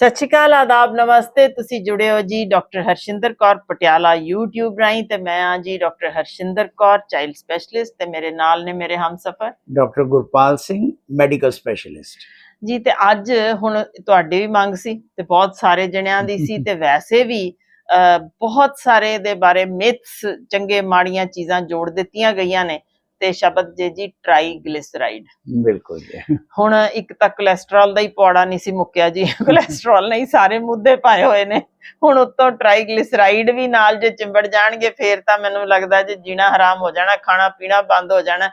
ਸਤਿ ਸ਼੍ਰੀ ਅਕਾਲ ਆਦਾਬ ਨਮਸਤੇ। ਤੁਸੀਂ ਜੁੜੇ ਹੋ ਜੀ ਡਾਕਟਰ ਹਰਸ਼ਿੰਦਰ ਕੌਰ ਪਟਿਆਲਾ YouTube ਰਾਹੀਂ ਤੇ ਮੈਂ ਆ ਜੀ doctor Harshinder Kaur child specialist ਤੇ ਮੇਰੇ ਨਾਲ ਨੇ ਮੇਰੇ ਹਮਸਫਰ। Doctor Gurpal Singh medical specialist. ਜੀ ਤੇ ਅੱਜ ਹੁਣ ਤੁਹਾਡੀ ਵੀ ਮੰਗ ਸੀ ਤੇ ਬਹੁਤ ਸਾਰੇ ਜਣਿਆਂ ਦੀ ਸੀ ਤੇ ਵੈਸੇ ਵੀ ਬਹੁਤ ਸਾਰੇ ਦੇ ਬਾਰੇ ਮਿਥਸ ਚੰਗੇ ਮਾੜੀਆਂ ਚੀਜ਼ਾਂ ਜੋੜ ਦਿੱਤੀਆਂ ਗਈਆਂ ਨੇ। ਤੇ ਸ਼ਬਦ ਜੇ ਜੀ ਟ੍ਰਾਈਗਲਿਸਰਾਈਡ ਬਿਲਕੁਲ ਜੀ। ਹੁਣ ਇੱਕ ਤਾਂ ਕੋਲੇਸਟ੍ਰੋਲ ਦਾ ਹੀ ਪੌੜਾ ਨਹੀਂ ਸੀ ਮੁੱਕਿਆ ਜੀ। ਕੋਲੇਸਟ੍ਰੋਲ ਨਹੀਂ ਸਾਰੇ ਮੁੱਦੇ ਪਾਏ ਹੋਏ ਨੇ। ਹੁਣ ਉੱਤੋਂ ਟ੍ਰਾਈਗਲਿਸਰਾਈਡ ਵੀ ਨਾਲ ਜੇ ਚਿੰਬੜ ਜਾਣਗੇ ਫੇਰ ਤਾਂ ਮੈਨੂੰ ਲੱਗਦਾ ਜੇ ਜੀਣਾ ਹਰਾਮ ਹੋ ਜਾਣਾ ਖਾਣਾ ਪੀਣਾ ਬੰਦ ਹੋ ਜਾਣਾ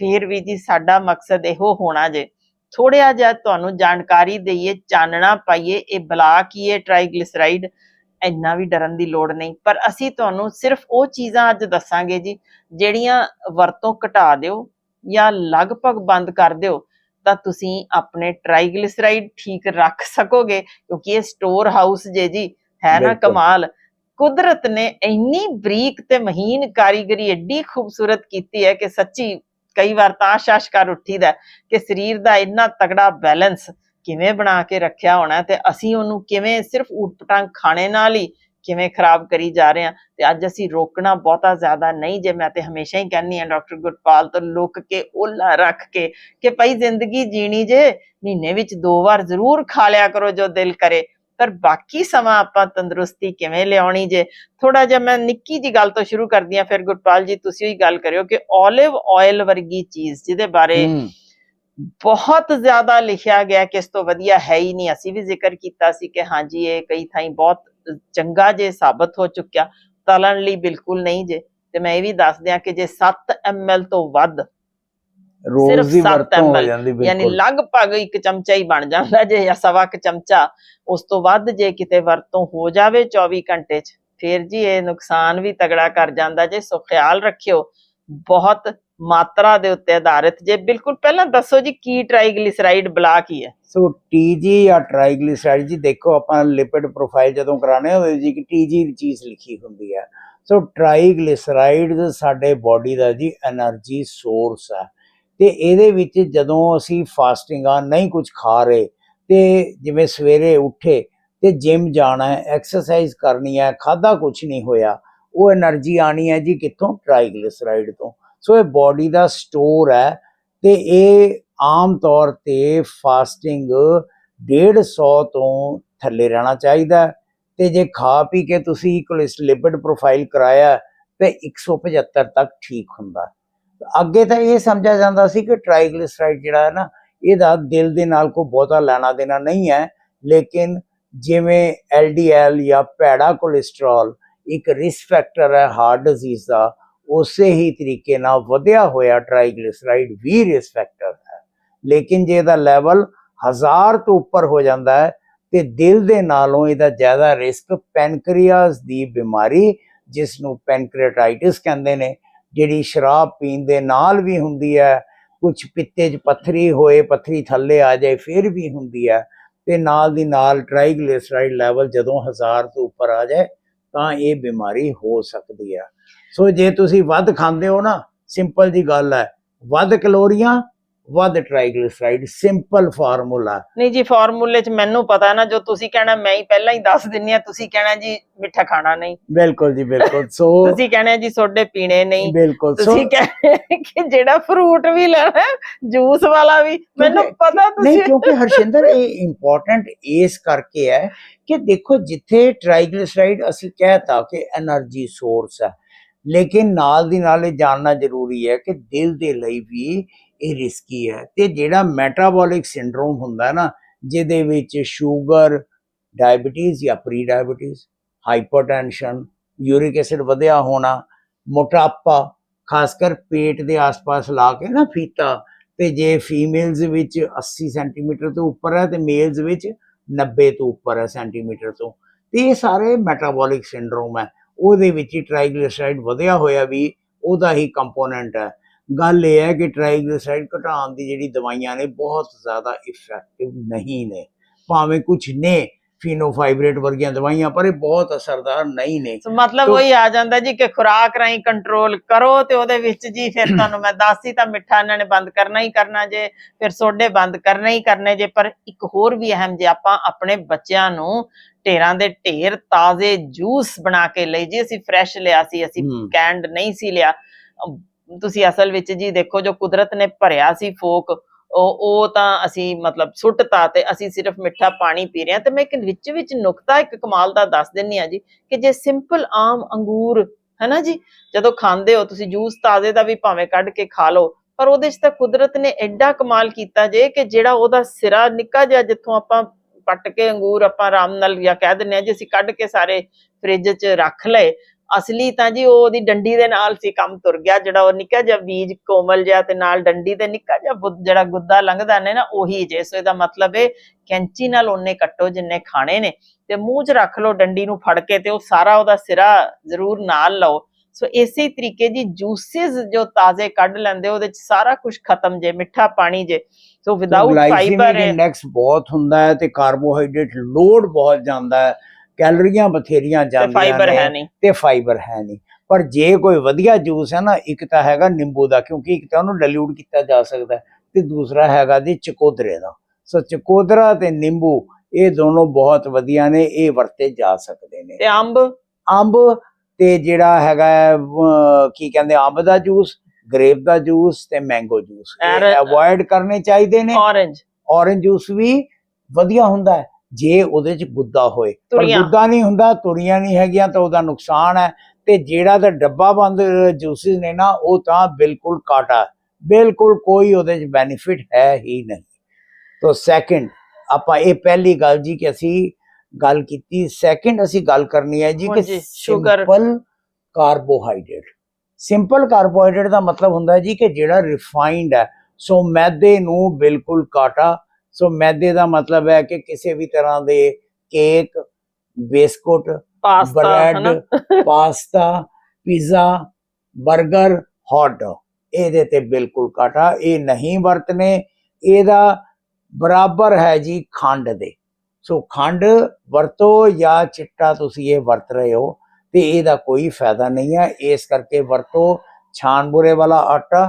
ਫੇਰ ਵੀ ਜੀ ਸਾਡਾ ਮਕਸਦ ਇਹੋ ਹੋਣਾ ਜੇ। ਥੋੜਿਆ ਜਿਹਾ ਤੁਹਾਨੂੰ ਜਾਣਕਾਰੀ ਦਈਏ ਚਾਨਣਾ ਪਾਈਏ ਇਹ ਬਲਾ ਕੀ ਹੈ ਟ੍ਰਾਈਗਲਿਸਰਾਈਡ ਇੰਨਾ ਵੀ ਡਰਨ ਦੀ ਲੋੜ ਨਹੀਂ ਪਰ ਅਸੀਂ ਤੁਹਾਨੂੰ ਸਿਰਫ ਉਹ ਚੀਜ਼ਾਂ ਅੱਜ ਦੱਸਾਂਗੇ ਜੀ ਜਿਹੜੀਆਂ ਵਰਤੋਂ ਘਟਾ ਦਿਓ ਜਾਂ ਲਗਭਗ ਬੰਦ ਕਰ ਦਿਓ ਤਾਂ ਤੁਸੀਂ ਆਪਣੇ ਟ੍ਰਾਈਗਲਿਸਰਾਈਡ ਠੀਕ ਰੱਖ ਸਕੋਗੇ ਕਿਉਂਕਿ ਇਹ ਸਟੋਰ ਹਾਊਸ ਜੇ ਜੀ ਹੈ ਨਾ। ਕਮਾਲ ਕੁਦਰਤ ਨੇ ਇੰਨੀ ਬਰੀਕ ਤੇ ਮਹੀਨ ਕਾਰੀਗਰੀ ਐਡੀ ਖੂਬਸੂਰਤ ਕੀਤੀ ਹੈ ਕਿ ਸੱਚੀ ਕਈ ਵਾਰ ਤਾਂ ਆਸ਼ ਕਰ ਉੱਠੀਦਾ ਕਿ ਸਰੀਰ ਦਾ ਇੰਨਾ ਤਗੜਾ ਬੈਲੈਂਸ ਕਿਵੇਂ ਬਣਾ ਕੇ ਰੱਖਿਆ ਹੋਣਾ ਤੇ ਅਸੀਂ ਉਹਨੂੰ ਕਿਵੇਂ ਸਿਰਫ ਊਟਪਟਾਂਗ ਖਾਣੇ ਨਾਲ ਹੀ ਕਿਵੇਂ ਖਰਾਬ ਕਰੀ ਜਾ ਰਹੇ ਹਾਂ ਤੇ ਅੱਜ ਅਸੀਂ ਰੋਕਣਾ ਬਹੁਤਾ ਜ਼ਿਆਦਾ ਨਹੀਂ ਜੇ ਮੈਂ ਤੇ ਹਮੇਸ਼ਾ ਹੀ ਕਹਿੰਨੀ ਆ ਡਾਕਟਰ ਗੁਰਪਾਲ ਤੋਂ ਲੁੱਕ ਕੇ, ਓਲਾ ਰੱਖ ਕੇ ਕਿ ਭਾਈ ਜ਼ਿੰਦਗੀ ਜੀਣੀ ਜੇ, ਮਹੀਨੇ ਵਿੱਚ ਦੋ ਵਾਰ ਜ਼ਰੂਰ ਖਾ ਲਿਆ ਕਰੋ ਜੋ ਦਿਲ ਕਰੇ। ਪਰ ਬਾਕੀ ਸਮਾਂ ਆਪਾਂ ਤੰਦਰੁਸਤੀ ਕਿਵੇਂ ਲਿਆਉਣੀ ਜੇ? ਥੋੜਾ ਜਿਹਾ ਮੈਂ ਨਿੱਕੀ ਜੀ ਗੱਲ ਤੋਂ ਸ਼ੁਰੂ ਕਰਦੀ ਆ ਫਿਰ ਗੁਰਪਾਲ ਜੀ ਤੁਸੀਂ ਹੀ ਗੱਲ ਕਰਿਓ ਕਿ 올ਿਵ ਆਇਲ ਵਰਗੀ ਚੀਜ਼ ਜਿਹਦੇ ਬਾਰੇ ਬਹੁਤ ਜ਼ਿਆਦਾ ਲਿਖਿਆ ਗਿਆ ਕਿ ਇਸ ਤੋਂ ਵਧੀਆ ਹੈ ਹੀ ਨਹੀਂ। ਅਸੀਂ ਵੀ ਜ਼ਿਕਰ ਕੀਤਾ ਸੀ ਕਿ ਹਾਂਜੀ ਇਹ ਕਈ ਥਾਈਂ ਬਹੁਤ ਚੰਗਾ ਜੇ ਸਾਬਤ ਹੋ ਚੁੱਕਿਆ ਤਲਣ ਲਈ ਬਿਲਕੁਲ ਨਹੀਂ ਜੇ। ਤੇ ਮੈਂ ਇਹ ਵੀ ਦੱਸ ਦਿਆਂ ਕਿ ਜੇ 7 ml ਤੋਂ ਵੱਧ ਰੋਜ਼ ਦੀ ਵਰਤੋਂ ਹੋ ਜਾਂਦੀ ਯਾਨੀ ਬਿਲਕੁਲ। ਲਗਭਗ ਇੱਕ ਚਮਚਾ ਹੀ ਬਣ ਜਾਂਦਾ ਜੇ ਜਾਂ ਸਵਾ ਕੁ ਚਮਚਾ। ਉਸ ਤੋਂ ਵੱਧ ਜੇ ਕਿਤੇ ਵਰਤੋਂ ਹੋ ਜਾਵੇ 24 ਘੰਟੇ 'ਚ ਫਿਰ ਜੀ ਇਹ ਨੁਕਸਾਨ ਵੀ ਤਗੜਾ ਕਰ ਜਾਂਦਾ ਜੇ। ਸੋ ਖਿਆਲ ਰੱਖਿਓ ਬਹੁਤ ਮਾਤਰਾ ਦੇ ਉੱਤੇ ਆਧਾਰਿਤ। ਜੇ ਬਿਲਕੁਲ ਪਹਿਲਾਂ ਦੱਸੋ ਜੀ ਕੀ ਟ੍ਰਾਈਗਲਿਸਰਾਈਡ ਬਲਾਕ ਹੀ ਹੈ। ਸੋ ਟੀਜੀ ਜਾਂ ਟ੍ਰਾਈਗਲਿਸਰਾਈਡ ਜੀ ਦੇਖੋ, ਆਪਾਂ ਲਿਪਿਡ ਪ੍ਰੋਫਾਈਲ ਜਦੋਂ ਕਰਾਣੇ ਹੋਵੇ ਜੀ ਕਿ ਟੀਜੀ ਦੀ ਚੀਜ਼ ਲਿਖੀ ਹੁੰਦੀ ਹੈ। ਸੋ ਟ੍ਰਾਈਗਲਿਸਰਾਈਡ ਸਾਡੇ ਬਾਡੀ ਦਾ ਜੀ એનર્ਜੀ ਸੋਰਸ ਹੈ। ਤੇ ਇਹਦੇ ਵਿੱਚ ਜਦੋਂ ਅਸੀਂ ਫਾਸਟਿੰਗ ਆ, ਨਹੀਂ ਕੁਝ ਖਾ ਰਹੇ, ਤੇ ਜਿਵੇਂ ਸਵੇਰੇ ਉੱਠੇ, ਤੇ ਜਿਮ ਜਾਣਾ ਐਕਸਰਸਾਈਜ਼ ਕਰਨੀ ਹੈ ਖਾਦਾ ਕੁਝ ਨਹੀਂ ਹੋਇਆ, ਉਹ એનર્ਜੀ ਆਣੀ ਹੈ ਜੀ ਕਿੱਥੋਂ? ਟ੍ਰਾਈਗਲਿਸਰਾਈਡ ਤੋਂ। ਸੋ ਇਹ ਬਾਡੀ ਦਾ ਸਟੋਰ ਹੈ ਤੇ ਇਹ ਆਮ ਤੌਰ ਤੇ ਫਾਸਟਿੰਗ 150 ਤੋਂ ਥੱਲੇ ਰਹਿਣਾ ਚਾਹੀਦਾ ਹੈ। ਤੇ ਜੇ ਖਾ ਪੀ ਕੇ ਤੁਸੀਂ ਕੋਲੇਸਟ੍ਰੋਲਿਪਿਡ ਪ੍ਰੋਫਾਈਲ ਕਰਾਇਆ ਤੇ 175 ਤੱਕ ਠੀਕ ਹੁੰਦਾ ਅੱਗੇ ਤਾਂ ਇਹ ਸਮਝਿਆ ਜਾਂਦਾ ਸੀ ਕਿ ਟ੍ਰਾਈਗਲਿਸਰਾਈਡ ਜਿਹੜਾ ਹੈ ਨਾ, ਇਹਦਾ ਦਿਲ ਦੇ ਨਾਲ ਕੋਈ ਬਹੁਤਾ ਲੈਣਾ ਦੇਣਾ ਨਹੀਂ ਹੈ, ਲੇਕਿਨ ਜਿਵੇਂ LDL ਜਾਂ ਭੈੜਾ ਕੋਲੇਸਟ੍ਰੋਲ ਇੱਕ ਰਿਸਕ ਫੈਕਟਰ ਹੈ ਹਾਰਟ ਡਿਜ਼ੀਜ਼ ਦਾ ਉਸੇ ਹੀ ਤਰੀਕੇ ਨਾਲ ਵਧਿਆ ਹੋਇਆ ਟ੍ਰਾਈਗਲਿਸਰਾਈਡ ਵੀ ਰਿਸਕ ਫੈਕਟਰ ਹੈ। ਲੇਕਿਨ ਜੇ ਇਹਦਾ ਲੈਵਲ 1000 ਤੋਂ ਉੱਪਰ ਹੋ ਜਾਂਦਾ ਹੈ, ਤੇ ਦਿਲ ਦੇ ਨਾਲੋਂ ਇਹਦਾ ਜ਼ਿਆਦਾ ਰਿਸਕ ਪੈਨਕ੍ਰੀਆਸ ਦੀ ਬਿਮਾਰੀ ਜਿਸ ਨੂੰ ਪੈਨਕ੍ਰੀਆਟਾਈਟਿਸ ਕਹਿੰਦੇ ਨੇ, ਜਿਹੜੀ ਸ਼ਰਾਬ ਪੀਣ ਦੇ ਨਾਲ ਵੀ ਹੁੰਦੀ ਹੈ ਕੁਝ ਪਿੱਤੇ 'ਚ ਪੱਥਰੀ ਹੋਏ, ਪੱਥਰੀ ਥੱਲੇ ਆ ਜਾਏ, ਫਿਰ ਵੀ ਹੁੰਦੀ ਹੈ, ਤੇ ਨਾਲ ਦੀ ਨਾਲ ਟ੍ਰਾਈਗਲਿਸਰਾਈਡ ਲੈਵਲ ਜਦੋਂ 1000 ਤੋਂ ਉੱਪਰ ਆ ਜਾਏ ਤਾਂ ਇਹ ਬਿਮਾਰੀ ਹੋ ਸਕਦੀ ਹੈ। ਸੋ ਜੇ ਤੁਸੀਂ ਵੱਧ ਖਾਂਦੇ ਹੋ ਨਾ, ਸਿੰਪਲ ਜੀ ਗੱਲ ਹੈ, ਵੱਧ ਕਲੋਰੀਆਂ ਵੱਧ ਟ੍ਰਾਈਗਲਿਸਰਾਈਡ ਸਿੰਪਲ ਫਾਰਮੂਲਾ ਨਹੀਂ ਜੀ ਫਾਰਮੂਲੇ 'ਚ ਮੈਨੂੰ ਪਤਾ ਨਾ ਜੋ ਤੁਸੀਂ ਕਹਿਣਾ ਮੈਂ ਹੀ ਪਹਿਲਾਂ ਹੀ ਦੱਸ ਦਿੰਨੀ ਆ ਤੁਸੀਂ ਕਹਿਣਾ ਜੀ ਮਿੱਠਾ ਖਾਣਾ ਨਹੀਂ। ਬਿਲਕੁਲ ਜੀ ਬਿਲਕੁਲ। ਸੋ ਤੁਸੀਂ ਕਹਿਣਾ ਜੀ ਸੋਡੇ ਪੀਣੇ ਨਹੀਂ। ਬਿਲਕੁਲ। ਤੁਸੀਂ ਕਹਿੰਦੇ ਕਿ ਜਿਹੜਾ ਫਰੂਟ ਵੀ ਲੈਣਾ ਜੂਸ ਵਾਲਾ ਵੀ ਮੈਨੂੰ ਪਤਾ ਤੁਸੀਂ। ਨਹੀਂ ਕਿਉਂਕਿ ਹਰਸ਼ਿੰਦਰ ਇਹ ਇੰਪੋਰਟੈਂਟ ਇਸ ਕਰਕੇ ਹੈ ਕਿ ਦੇਖੋ ਜਿੱਥੇ ਟ੍ਰਾਈਗਲਿਸਰਾਈਡ ਅਸੀਂ ਕਹਤਾ ਕਿ એનર્ਜੀ ਸੋਰਸ ਹੈ ਲੇਕਿਨ ਨਾਲ ਦੀ ਨਾਲ ਇਹ ਜਾਣਨਾ ਜ਼ਰੂਰੀ ਹੈ ਕਿ ਦਿਲ ਦੇ ਲਈ ਵੀ ਇਹ ਰਿਸਕੀ ਹੈ। ਤੇ ਜਿਹੜਾ ਮੈਟਾਬੋਲਿਕ ਸਿੰਡਰੋਮ ਹੁੰਦਾ ਨਾ, ਜਿਹਦੇ ਵਿੱਚ ਸ਼ੂਗਰ ਡਾਇਬੀਟੀਜ਼ ਜਾਂ pre diabetes hypertension uric acid ਵਧਿਆ ਹੋਣਾ, ਮੋਟਾਪਾ ਖਾਸ ਕਰ ਪੇਟ ਦੇ ਆਸ-ਪਾਸ ਲਾ ਕੇ ਨਾ ਫੀਤਾ, ਤੇ ਜੇ ਫੀਮੇਲਸ ਵਿੱਚ 80 ਸੈਂਟੀਮੀਟਰ ਤੋਂ ਉੱਪਰ ਹੈ ਤੇ ਮੇਲਸ ਵਿੱਚ 90 ਤੋਂ ਉੱਪਰ ਹੈ ਸੈਂਟੀਮੀਟਰ ਤੋਂ। ਤੇ ਇਹ ਸਾਰੇ ਮੈਟਾਬੋਲਿਕ ਸਿੰਡਰੋਮ ਹੈ। ਉਹਦੇ ਵਿੱਚ ਹੀ ਟ੍ਰਾਈਗਲਿਸਰਾਈਡ ਵਧਿਆ ਹੋਇਆ ਵੀ ਉਹਦਾ ਹੀ ਕੰਪੋਨੈਂਟ ਹੈ। ਗੱਲ ਇਹ ਹੈ ਕਿ ਟ੍ਰਾਈਗਲਿਸਰਾਈਡ ਘਟਾਉਣ ਦੀ ਜਿਹੜੀ ਦਵਾਈਆਂ ਨੇ ਬਹੁਤ ਜ਼ਿਆਦਾ ਇਫੈਕਟਿਵ ਨਹੀਂ ਨੇ। ਭਾਵੇਂ ਕੁਝ ਨੇ ਫੀਨੋਫਾਈਬਰੇਟ ਵਰਗੀਆਂ ਦਵਾਈਆਂ ਪਰ ਇਹ ਬਹੁਤ ਅਸਰਦਾਰ ਨਹੀਂ ਨੇ। ਸੋ ਮਤਲਬ ਉਹੀ ਆ ਜਾਂਦਾ ਜੀ ਕਿ ਖੁਰਾਕ ਰਾਹੀਂ ਕੰਟਰੋਲ ਕਰੋ ਤੇ ਉਹਦੇ ਵਿੱਚ ਜੀ ਫਿਰ ਤੁਹਾਨੂੰ ਮੈਂ ਦੱਸੀ ਤਾਂ ਮਿੱਠਾ ਇਹਨਾਂ ਨੇ ਬੰਦ ਕਰਨਾ ਹੀ ਕਰਨਾ ਜੇ ਫਿਰ ਸੋਡੇ ਬੰਦ ਕਰਨੇ ਹੀ ਕਰਨੇ ਜੇ। ਪਰ ਇੱਕ ਹੋਰ ਵੀ ਅਹਿਮ ਜੇ ਆਪਾਂ ਆਪਣੇ ਬੱਚਿਆਂ ਨੂੰ ਢੇਰਾਂ ਦੇ ਢੇਰ ਤਾਜ਼ੇ ਜੂਸ ਬਣਾ ਕੇ ਲਈ ਜੀ ਅਸੀਂ ਫਰੈਸ਼ ਲਿਆ ਸੀ ਅਸੀਂ। ਕੈਂਡ ਨਹੀਂ ਸੀ ਲਿਆ। ਤੁਸੀਂ ਅਸਲ ਵਿੱਚ ਜੀ ਦੇਖੋ ਜੋ ਕੁਦਰਤ ਨੇ ਭਰਿਆ ਸੀ ਫੋਕ, ਉਹ ਉਹ ਤਾਂ ਅਸੀਂ ਮਤਲਬ ਸੁੱਟਤਾ ਤੇ ਅਸੀਂ ਸਿਰਫ ਮਿੱਠਾ ਪਾਣੀ ਪੀ ਰਹੇ ਹਾਂ। ਤੇ ਮੈਂ ਇੱਕ ਵਿੱਚ ਵਿੱਚ ਨੁਕਤਾ ਇੱਕ ਕਮਾਲ ਦਾ ਦੱਸ ਦਿੰਨੀ ਆ ਜੀ ਕਿ ਜੇ ਸਿੰਪਲ ਆਮ ਅੰਗੂਰ, ਹੈਨਾ ਜੀ, ਜਦੋਂ ਖਾਂਦੇ ਹੋ ਤੁਸੀਂ ਜੂਸ ਤਾਜ਼ੇ ਦਾ ਵੀ ਭਾਵੇਂ ਕੱਢ ਕੇ ਖਾ ਲਓ, ਪਰ ਉਹਦੇ 'ਚ ਤਾਂ ਕੁਦਰਤ ਨੇ ਐਡਾ ਕਮਾਲ ਕੀਤਾ ਜੇ ਕਿ ਜਿਹੜਾ ਉਹਦਾ ਸਿਰਾ ਨਿੱਕਾ ਜਿਹਾ ਜਿੱਥੋਂ ਆਪਾਂ ਪੱਟ ਕੇ ਅੰਗੂਰ ਆਪਾਂ ਆਰਾਮ ਨਾਲ ਜਾਂ ਕਹਿ ਦਿੰਨੇ ਆ ਜੇ ਅਸੀਂ ਕੱਢ ਕੇ ਸਾਰੇ ਫ੍ਰਿਜ 'ਚ ਰੱਖ ਲਏ ਅਸਲੀ ਤਾਂ ਜੀ ਉਹ ਉਹਦੀ ਡੰਡੀ ਦੇ ਨਾਲ ਸੀ ਕੰਮ ਤੁਰ ਗਿਆ ਜਿਹੜਾ ਉਹ ਨਿੱਕਾ ਜਿਹਾ ਬੀਜ ਕੋਮਲ ਜਿਹਾ ਤੇ ਨਾਲ ਡੰਡੀ ਤੇ ਨਿੱਕਾ ਜਿਹਾ ਬੁੱਧ ਜਿਹੜਾ ਗੁੱਦਾ ਲੰਘਦਾ ਨੇ ਨਾ ਉਹੀ ਜੇ। ਸੋ ਇਹਦਾ ਮਤਲਬ ਹੈ ਕੈਂਚੀ ਨਾਲ ਉਹਨੇ ਕੱਟੋ ਜਿੰਨੇ ਖਾਣੇ ਨੇ। ਤੇ ਮੂੰਹ 'ਚ ਰੱਖ ਲਓ ਡੰਡੀ ਨੂੰ ਫੜ ਕੇ ਤੇ ਉਹ ਸਾਰਾ ਉਹਦਾ ਸਿਰਾ ਜ਼ਰੂਰ ਨਾਲ ਲਓ। ਸੋ ਇਸੇ ਤਰੀਕੇ ਦੀ ਜੂਸਿਸ ਜੋ ਤਾਜ਼ੇ ਕੱਢ ਲੈਂਦੇ ਉਹਦੇ 'ਚ ਸਾਰਾ ਕੁਝ ਖਤਮ ਜੇ ਮਿੱਠਾ ਪਾਣੀ ਜੇ। ਸੋ ਵਿਦਆਊਟ ਫਾਈਬਰ ਇੰਡੈਕਸ ਬਹੁਤ ਹੁੰਦਾ ਹੈ ਤੇ ਕਾਰਬੋਹਾਈਡਰੇਟ ਲੋਡ ਬਹੁਤ ਜਾਂਦਾ ਹੈ। ਕੈਲਰੀਆਂ ਬਥੇਰੀਆਂ ਜਾਂਦੀਆਂ ਫਾਈਬਰ ਹੈ ਨਹੀਂ। ਤੇ ਫਾਈਬਰ ਹੈ ਨਹੀਂ। ਪਰ ਜੇ ਕੋਈ ਵਧੀਆ ਜੂਸ ਹੈ ਨਾ ਇੱਕ ਤਾਂ ਹੈਗਾ ਨਿੰਬੂ ਦਾ ਕਿਉਂਕਿ ਇੱਕ ਤਾਂ ਉਹਨੂੰ ਡਿਲੂਟ ਕੀਤਾ ਜਾ ਸਕਦਾ ਤੇ ਦੂਸਰਾ ਹੈਗਾ ਜੀ ਚਕੋਦਰੇ ਦਾ। ਸੋ ਚਕੋਦਰਾ ਤੇ ਨਿੰਬੂ ਇਹ ਦੋਨੋਂ ਬਹੁਤ ਵਧੀਆ ਨੇ ਇਹ ਵਰਤੇ ਜਾ ਸਕਦੇ ਨੇ। ਤੇ ਅੰਬ? ਅੰਬ ਤੇ ਜਿਹੜਾ ਹੈਗਾ ਕੀ ਕਹਿੰਦੇ ਅੰਬ ਦਾ ਜੂਸ ਗ੍ਰੇਪ ਦਾ ਜੂਸ ਤੇ ਮੈਂਗੋ ਜੂਸ ਅਵੋਇਡ ਕਰਨੇ ਚਾਹੀਦੇ ਨੇ। ਔਰੰਜ ਔਰੰਜ ਜੂਸ ਵੀ ਵਧੀਆ ਹੁੰਦਾ ਹੈ। ਜੇ ਉਹਦੇ ਚ ਗੁੱਦਾ ਹੋਏ ਪਰ। ਗੁੱਦਾ ਨਹੀਂ ਹੁੰਦਾ ਤੁਰੀਆਂ ਨਹੀਂ ਹੈਗੀਆਂ ਤਾਂ ਉਹਦਾ ਨੁਕਸਾਨ ਹੈ ਤੇ ਜਿਹੜਾ ਤਾਂ ਡੱਬਾ ਬੰਦ ਜੂਸਿਸ ਨੇ ਨਾ ਉਹ ਤਾਂ ਬਿਲਕੁਲ ਕਾਟਾ। ਬਿਲਕੁਲ ਕੋਈ ਉਹਦੇ ਚ ਬੈਨੀਫਿਟ ਹੈ ਹੀ ਨਹੀਂ ਤੋਂ ਸੈਕਿੰਡ ਆਪਾਂ ਇਹ ਪਹਿਲੀ ਗੱਲ ਜੀ ਕਿ ਅਸੀਂ ਗੱਲ ਕੀਤੀ ਸੈਕਿੰਡ ਅਸੀਂ ਗੱਲ ਕਰਨੀ ਹੈ ਜੀ ਕਿ। ਸਿੰਪਲ ਕਾਰਬੋਹਾਈਡਰੇਟ ਸਿੰਪਲ ਕਾਰਬੋਹਾਈਡਰੇਟ ਦਾ ਮਤਲਬ ਹੁੰਦਾ ਹੈ ਜੀ ਕਿ ਜਿਹੜਾ ਰਿਫਾਈਨਡ ਹੈ ਸੋ ਮੈਦੇ ਨੂੰ ਬਿਲਕੁਲ ਕਾਟਾ ਸੋ ਮੈਦੇ ਦਾ ਮਤਲਬ ਹੈ ਕਿ ਕਿਸੇ ਵੀ ਤਰ੍ਹਾਂ ਦੇ cake biscuit bread pasta pizza 버ਗਰ hot ਇਹਦੇ ਤੇ ਬਿਲਕੁਲ ਕਾਟਾ ਇਹ ਨਹੀਂ ਵਰਤਨੇ ਇਹਦਾ ਬਰਾਬਰ ਹੈ ਜੀ ਖੰਡ ਦੇ। ਸੋ ਖੰਡ ਵਰਤੋ ਜਾਂ ਚਿੱਟਾ ਤੁਸੀਂ ਇਹ ਵਰਤ ਰਹੇ ਹੋ ਤੇ ਇਹਦਾ ਕੋਈ ਫਾਇਦਾ ਨਹੀਂ ਹੈ। ਇਸ ਕਰਕੇ ਵਰਤੋ ਛਾਨਬੁਰੇ ਵਾਲਾ ਆਟਾ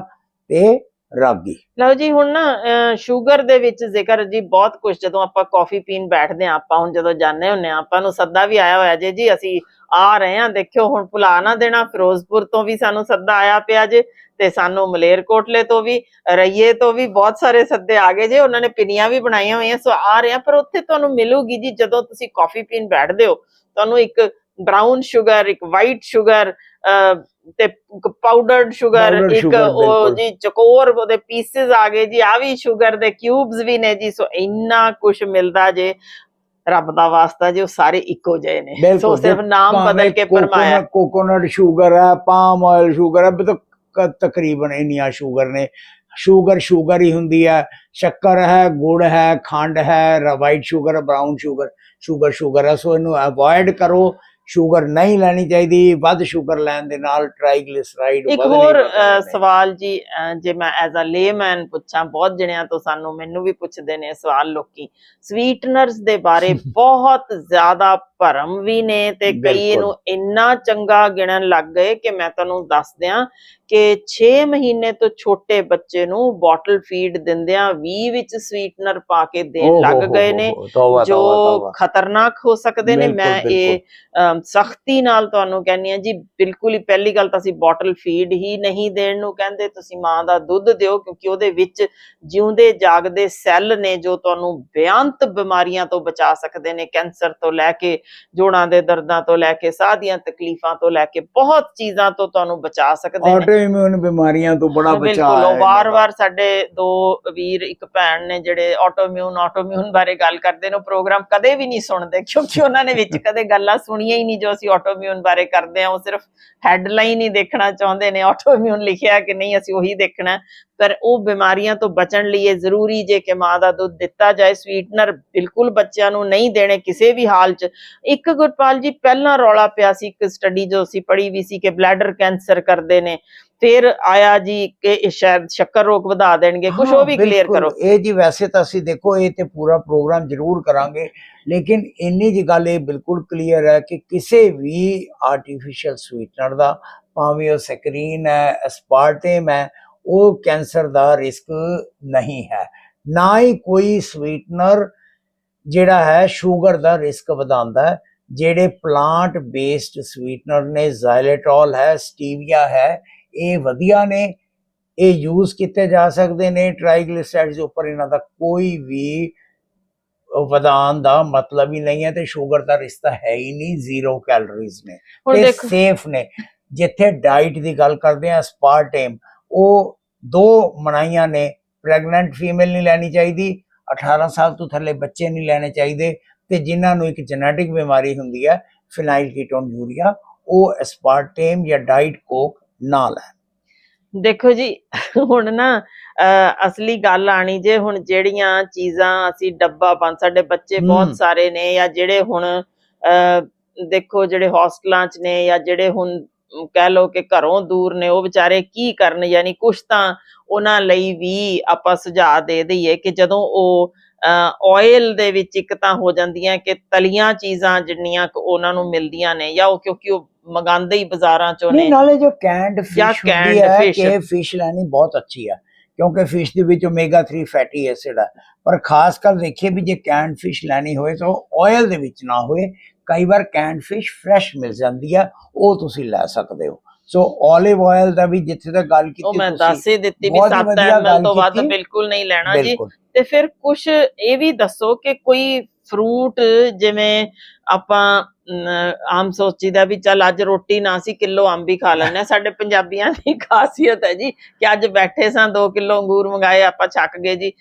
ਤੇ ਰਾਗੀ ਲਓ ਜੀ, ਹੁਣ ਨਾ ਸ਼ੂਗਰ ਦੇ ਵਿੱਚ ਜ਼ਿਕਰ ਜੀ ਬਹੁਤ ਕੁਝ ਜਦੋਂ ਆਪਾਂ ਕਾਫੀ ਪੀਣ ਬੈਠਦੇ ਆ ਆਪਾਂ ਹੁਣ ਜਦੋਂ ਜਾਂਦੇ ਹੁੰਨੇ ਆ ਆਪਾਂ ਨੂੰ ਸੱਦਾ ਵੀ ਆਇਆ ਹੋਇਆ ਜੇ ਜੀ, ਅਸੀਂ ਆ ਰਹੇ ਆ ਦੇਖਿਓ ਹੁਣ ਭੁਲਾ ਨਾ ਦੇਣਾ, ਫਿਰੋਜ਼ਪੁਰ ਤੋਂ ਵੀ ਸਾਨੂੰ ਸੱਦਾ ਆਇਆ ਪਿਆ ਜੇ, ਤੇ ਸਾਨੂੰ ਮਲੇਰਕੋਟਲੇ ਤੋਂ ਵੀ, ਰਈਏ ਤੋਂ ਵੀ ਬਹੁਤ ਸਾਰੇ ਸੱਦੇ ਆ ਗਏ ਜੇ, ਉਹਨਾਂ ਨੇ ਪਿੰਨੀਆਂ ਵੀ ਬਣਾਈਆਂ ਹੋਈਆਂ, ਸੋ ਆ ਰਹੇ ਆ ਪਰ ਉੱਥੇ ਤੁਹਾਨੂੰ ਮਿਲੂਗੀ ਜੀ, ਜਦੋਂ ਤੁਸੀਂ ਕਾਫੀ ਪੀਣ ਬੈਠਦੇ ਹੋ, ਤੁਹਾਨੂੰ ਇੱਕ ਬ੍ਰਾਊਨ ਸ਼ੂਗਰ ਇੱਕ ਵਾਈਟ ਸ਼ੂਗਰ ਤੇ ਪਾਊਡਰਡ ਸ਼ੂਗਰ ਇੱਕ ਉਹ। ਜੀ ਚਕੋਰ ਉਹਦੇ ਪੀਸਸ ਆ ਗਏ ਜੀ ਆ ਵੀ ਸ਼ੂਗਰ ਦੇ ਕਿਊਬਸ ਵੀ ਨੇ ਜੀ ਸੋ ਇੰਨਾ ਕੁਝ ਮਿਲਦਾ ਜੇ ਰੱਬ ਦਾ ਵਾਸਤਾ ਜੀ ਉਹ ਸਾਰੇ ਇੱਕੋ ਜਿਹੇ ਨੇ। ਸੋ ਸਿਰਫ ਨਾਮ ਬਦਲ ਕੇ ਪਰਮਾਇਆ ਕੋਕੋਨਟ ਸ਼ੂਗਰ ਹੈ ਪਾਮ ਆਇਲ ਸ਼ੂਗਰ ਹੈ ਤਾਂ ਤਕਰੀਬਨ ਇੰਨੀਆਂ ਸ਼ੂਗਰ ਨੇ। ਸ਼ੂਗਰ ਸ਼ੂਗਰ ਹੀ ਹੁੰਦੀ ਹੈ। ਸ਼ੱਕਰ ਹੈ ਗੁੜ ਹੈ ਖੰਡ ਹੈ white sugar brown sugar sugar sugar ਹੈ। ਸੋ ਇਹਨੂੰ ਅਵੋਇਡ ਕਰੋ। ਸ਼ੂਗਰ ਨਹੀਂ ਲੈਣੀ ਚਾਹੀਦੀ ਵੱਧ ਸ਼ੂਗਰ ਲੈਣ ਦੇ ਨਾਲ ਟ੍ਰਾਈਗਲਿਸਰਾਈਡ ਇੱਕ ਹੋਰ ਸਵਾਲ ਜੀ ਜੇ ਮੈਂ ਐਜ਼ ਅ ਲੇਮੈਨ ਪੁੱਛਾਂ ਬਹੁਤ ਜਣਿਆਂ ਤੋਂ ਸਾਨੂੰ ਮੈਨੂੰ ਵੀ ਪੁੱਛਦੇ ਨੇ ਸਵਾਲ ਲੋਕੀ। ਸਵੀਟਨਰਸ ਦੇ ਬਾਰੇ ਬਹੁਤ ਜ਼ਿਆਦਾ ਭਰਮ ਵੀ ਨੇ ਤੇ ਕਈ। ਇਹਨੂੰ ਇੰਨਾ ਚੰਗਾ ਗਿਣਨ ਲੱਗ ਗਏ ਕਿ ਮੈਂ ਤੁਹਾਨੂੰ ਦੱਸ ਦਿਆਂ ਕਿ 6 ਮਹੀਨੇ ਤੋਂ ਛੋਟੇ ਬੱਚੇ ਨੂੰ ਬੋਟਲ ਫੀਡ ਦਿੰਦਿਆਂ 20 ਵਿੱਚ ਸਵੀਟਨਰ ਪਾ ਕੇ ਦੇਣ ਲੱਗ ਗਏ ਨੇ ਜੋ ਖਤਰਨਾਕ ਹੋ ਸਕਦੇ ਨੇ। ਮੈਂ ਇਹ ਸਖਤੀ ਨਾਲ ਤੁਹਾਨੂੰ ਕਹਿੰਨੀ ਆ ਜੀ ਬਿਲਕੁਲ ਹੀ ਪਹਿਲੀ ਗੱਲ ਤਾਂ ਅਸੀਂ ਬੋਟਲ ਫੀਡ ਹੀ ਨਹੀਂ ਦੇਣ ਨੂੰ ਕਹਿੰਦੇ। ਤੁਸੀਂ ਮਾਂ ਦਾ ਦੁੱਧ ਦਿਓ ਕਿਉਂਕਿ ਉਹਦੇ ਵਿੱਚ ਜਿਉਂਦੇ ਜਾਗਦੇ ਸੈੱਲ ਨੇ ਜੋ ਤੁਹਾਨੂੰ ਬੇਅੰਤ ਬਿਮਾਰੀਆਂ ਤੋਂ ਬਚਾ ਸਕਦੇ ਨੇ। ਕੈਂਸਰ ਤੋਂ ਲੈ ਕੇ ਜੋੜਾਂ ਦੇ ਦਰਦਾਂ ਤੋਂ ਲੈ ਕੇ ਸਾਹ ਦੀਆਂ ਤਕਲੀਫਾਂ ਤੋਂ ਲੈ ਕੇ ਬਹੁਤ ਚੀਜ਼ਾਂ ਤੋਂ ਤੁਹਾਨੂੰ ਬਚਾ ਸਕਦੇ ਨੇ ਆਟੋ ਇਮਿਊਨ ਬਿਮਾਰੀਆਂ ਤੋਂ ਬੜਾ ਬਿਲਕੁਲ ਬਚਾਅ ਦਾ। ਵਾਰ-ਵਾਰ ਸਾਡੇ ਦੋ ਵੀਰ ਇੱਕ ਭੈਣ ਨੇ ਜਿਹੜੇ ਆਟੋਇਮਿਊਨ ਆਟੋਇਮਿਊਨ ਬਾਰੇ ਗੱਲ ਕਰਦੇ ਨੇ ਉਹ ਪ੍ਰੋਗਰਾਮ ਕਦੇ ਵੀ ਨਹੀਂ ਸੁਣਦੇ ਕਿਉਂਕਿ ਉਹਨਾਂ ਨੇ ਵਿੱਚ ਕਦੇ ਗੱਲਾਂ ਸੁਣੀਆਂ ਹੀ ਨਹੀਂ ਜੋ ਅਸੀਂ ਆਟੋਇਮਿਊਨ ਬਾਰੇ ਕਰਦੇ ਆ ਉਹ ਸਿਰਫ ਹੈਡਲਾਈਨ ਹੀ ਦੇਖਣਾ ਚਾਹੁੰਦੇ ਨੇ ਆਟੋਇਮਿਊਨ ਲਿਖਿਆ ਕਿ ਨਹੀਂ ਅਸੀਂ ਉਹੀ ਦੇਖਣਾ। ਪਰ ਉਹ ਬਿਮਾਰੀਆਂ ਤੋਂ ਬਚਣ ਲਈ ਇਹ ਜ਼ਰੂਰੀ ਜੇ ਕਿ ਮਾਂ ਦਾ ਦੁੱਧ ਦਿੱਤਾ ਜਾਏ ਸਵੀਟਨਰ ਬਿਲਕੁਲ ਬੱਚਿਆਂ ਨੂੰ ਨਹੀਂ ਦੇਣੇ ਕਿਸੇ ਵੀ ਹਾਲ 'ਚ ਇੱਕ ਗੁਰਪਾਲ ਜੀ ਪਹਿਲਾਂ ਰੌਲਾ ਪਿਆ ਸੀ ਇੱਕ ਸਟੱਡੀ ਜੋ ਅਸੀਂ ਪੜ੍ਹੀ ਵੀ ਸੀ ਕਿ ਬਲੈਡਰ ਕੈਂਸਰ ਕਰਦੇ ਨੇ ਫਿਰ ਆਇਆ ਜੀ ਕਿ ਇਹ ਸ਼ਾਇਦ ਸ਼ੱਕਰ ਰੋਗ ਵਧਾ ਦੇਣਗੇ ਕੁਝ ਉਹ ਵੀ ਕਲੀਅਰ। ਕਰੋ ਇਹ ਜੀ ਵੈਸੇ ਤਾਂ ਅਸੀਂ ਦੇਖੋ ਇਹ ਤੇ ਪੂਰਾ ਪ੍ਰੋਗਰਾਮ ਜ਼ਰੂਰ ਕਰਾਂਗੇ ਲੇਕਿਨ ਇੰਨੀ ਜੀ ਗੱਲ ਇਹ ਬਿਲਕੁਲ ਕਲੀਅਰ ਹੈ ਕਿ ਕਿਸੇ ਵੀ ਆਰਟੀਫੀਸ਼ੀਅਲ ਸਵੀਟਨਰ ਦਾ ਭਾਵੇਂ ਉਹ ਸਕਰੀਨ ਹੈ ਐਸਪਾਰਟੇਮ ਹੈ ਉਹ ਕੈਂਸਰ ਦਾ ਰਿਸਕ ਨਹੀਂ ਹੈ ਨਾ ਹੀ ਕੋਈ ਸਵੀਟਨਰ ਜਿਹੜਾ ਹੈ ਸ਼ੂਗਰ ਦਾ ਰਿਸਕ ਵਧਾਉਂਦਾ ਹੈ। ਜਿਹੜੇ ਪਲਾਂਟ ਬੇਸਡ ਸਵੀਟਨਰ ਨੇ ਜ਼ਾਇਲੇਟੋਲ ਹੈ ਸਟੀਵੀਆ ਹੈ ਇਹ ਵਧੀਆ ਨੇ। ਇਹ ਯੂਜ਼ ਕੀਤੇ ਜਾ ਸਕਦੇ ਨੇ। ਟ੍ਰਾਈਗਲਿਸਰਾਈਡਸ ਉੱਪਰ ਇਹਨਾਂ ਦਾ ਕੋਈ ਵੀ ਵਧਾਉਣ ਦਾ ਮਤਲਬ ਹੀ ਨਹੀਂ ਹੈ ਤੇ ਸ਼ੂਗਰ ਦਾ ਰਿਸ਼ਤਾ ਹੈ ਹੀ ਨਹੀਂ ਜ਼ੀਰੋ ਕੈਲੋਰੀਜ਼ ਨੇ। ਤੇ ਸੇਫ ਨੇ। ਜਿੱਥੇ ਡਾਈਟ ਦੀ ਗੱਲ ਕਰਦੇ ਆ ਸਪਾਰਟੇਮ ਉਹ ਦੋ ਮਨਾਈਆਂ ਨੇ। ਪ੍ਰੈਗਨੈਂਟ ਫੀਮੇਲ ਨਹੀਂ ਲੈਣੀ ਚਾਹੀਦੀ 18 ਸਾਲ ਤੋਂ ਥੱਲੇ ਬੱਚੇ ਨਹੀਂ ਲੈਣੇ ਚਾਹੀਦੇ ਤੇ ਜਿਨ੍ਹਾਂ ਨੂੰ ਇੱਕ ਜੈਨੇਟਿਕ ਬਿਮਾਰੀ ਹੁੰਦੀ ਹੈ ਫਿਨਾਈਲ ਕੀਟੋਨ ਯੂਰੀਆ ਉਹ ਐਸਪਾਰਟੇਮ ਜਾਂ ਡਾਈਟ ਕੋਕ ਨਾ ਲੈਣ ਦੇਖੋ ਜੀ ਹੁਣ ਨਾ ਅਸਲੀ ਗੱਲ ਆਣੀ ਜੇ ਹੁਣ ਜਿਹੜੀਆਂ ਚੀਜ਼ਾਂ ਅਸੀਂ ਡੱਬਾ ਬੰਦ ਸਾਡੇ ਬੱਚੇ। ਬਹੁਤ ਸਾਰੇ ਨੇ ਜਾਂ ਜਿਹੜੇ ਹੁਣ ਦੇਖੋ ਜਿਹੜੇ ਹੌਸਟਲਾਂ 'ਚ ਨੇ ਜਾਂ ਜਿਹੜੇ ਹੁਣ ਕਹਿ ਲਓ ਕਿ ਘਰੋਂ ਦੂਰ ਨੇ ਉਹ ਵਿਚਾਰੇ ਕੀ ਕਰਨ ਯਾਨੀ ਕੁਛ ਤਾਂ ਉਹਨਾਂ ਲਈ ਵੀ ਆਪਾਂ ਸੁਝਾਅ ਦੇ ਦਈਏ ਕਿ ਜਦੋਂ ਉਹ ਆਇਲ ਦੇ ਵਿੱਚ ਇੱਕ ਤਾਂ ਹੋ ਜਾਂਦੀਆਂ ਕਿ ਤਲੀਆਂ ਚੀਜ਼ਾਂ ਜਿੰਨੀਆਂ ਉਹਨਾਂ ਨੂੰ ਮਿਲਦੀਆਂ ਨੇ ਜਾਂ ਉਹ ਕਿਉਂਕਿ ਉਹ ਮੰਗਾਉਂਦੇ ਹੀ ਬਾਜ਼ਾਰਾਂ 'ਚੋਂ ਨੇ ਨਾਲੇ ਜੋ ਕੈਂਡ ਫਿਸ਼ ਹੁੰਦੀ ਹੈ। ਕਿ ਫਿਸ਼ ਲੈਣੀ ਬਹੁਤ ਅੱਛੀ ਹੈ ਕਿਉਂਕਿ ਫਿਸ਼ ਦੇ ਵਿੱਚ ਓਮੇਗਾ 3 ਫੈਟੀ ਐਸਿਡ ਹੈ ਪਰ ਖਾਸ ਕਰ ਦੇਖੀਏ ਵੀ ਜੇ ਕੈਂਡ ਫਿਸ਼ ਲੈਣੀ ਹੋਏ ਤਾਂ ਆਇਲ ਦੇ ਵਿੱਚ ਨਾ ਹੋਏ ਕਈ ਵਾਰ ਕੈਂਡ ਫਿਸ਼ ਫਰੈਸ਼ ਮਿਲ ਜਾਂਦੀ ਹੈ ਉਹ ਤੁਸੀਂ ਲੈ ਸਕਦੇ ਹੋ। ਸੋ olive oil ਦਾ ਵੀ ਜਿੱਥੇ ਤੱਕ ਗੱਲ ਕੀਤੀ ਉਹ ਮੈਂ ਦੱਸ ਹੀ ਦਿੱਤੀ ਵੀ ਬਹੁਤ ਹੀ 7 ਵਧੀਆ ml ਗੱਲ ਤੋਂ ਵੱਧ। ਬਿਲਕੁਲ ਨਹੀਂ ਲੈਣਾ ਜੀ। ਤੇ ਫਿਰ ਕੁਝ ਇਹ ਵੀ ਦੱਸੋ ਕਿ ਕੋਈ ਫਰੂਟ ਜਿਵੇਂ ਆਪਾਂ ਆਮ ਸੋਚੀਦਾ ਵੀ ਚੱਲ ਅੱਜ ਰੋਟੀ ਨਾ ਸੀ ਕਿਲੋ ਅੰਬ ਹੀ ਖਾ ਲੈਣੇ ਸਾਡੇ ਪੰਜਾਬੀਆਂ ਦੀ ਖਾਸੀਅਤ ਹੈ ਜੀ ਕਿ ਅੱਜ ਬੈਠੇ ਸਾਂ 2 ਕਿਲੋ ਅੰਗੂਰ ਮੰਗਾਏ ਆਪਾਂ ਛੱਕ ਗਏ ਜੀ।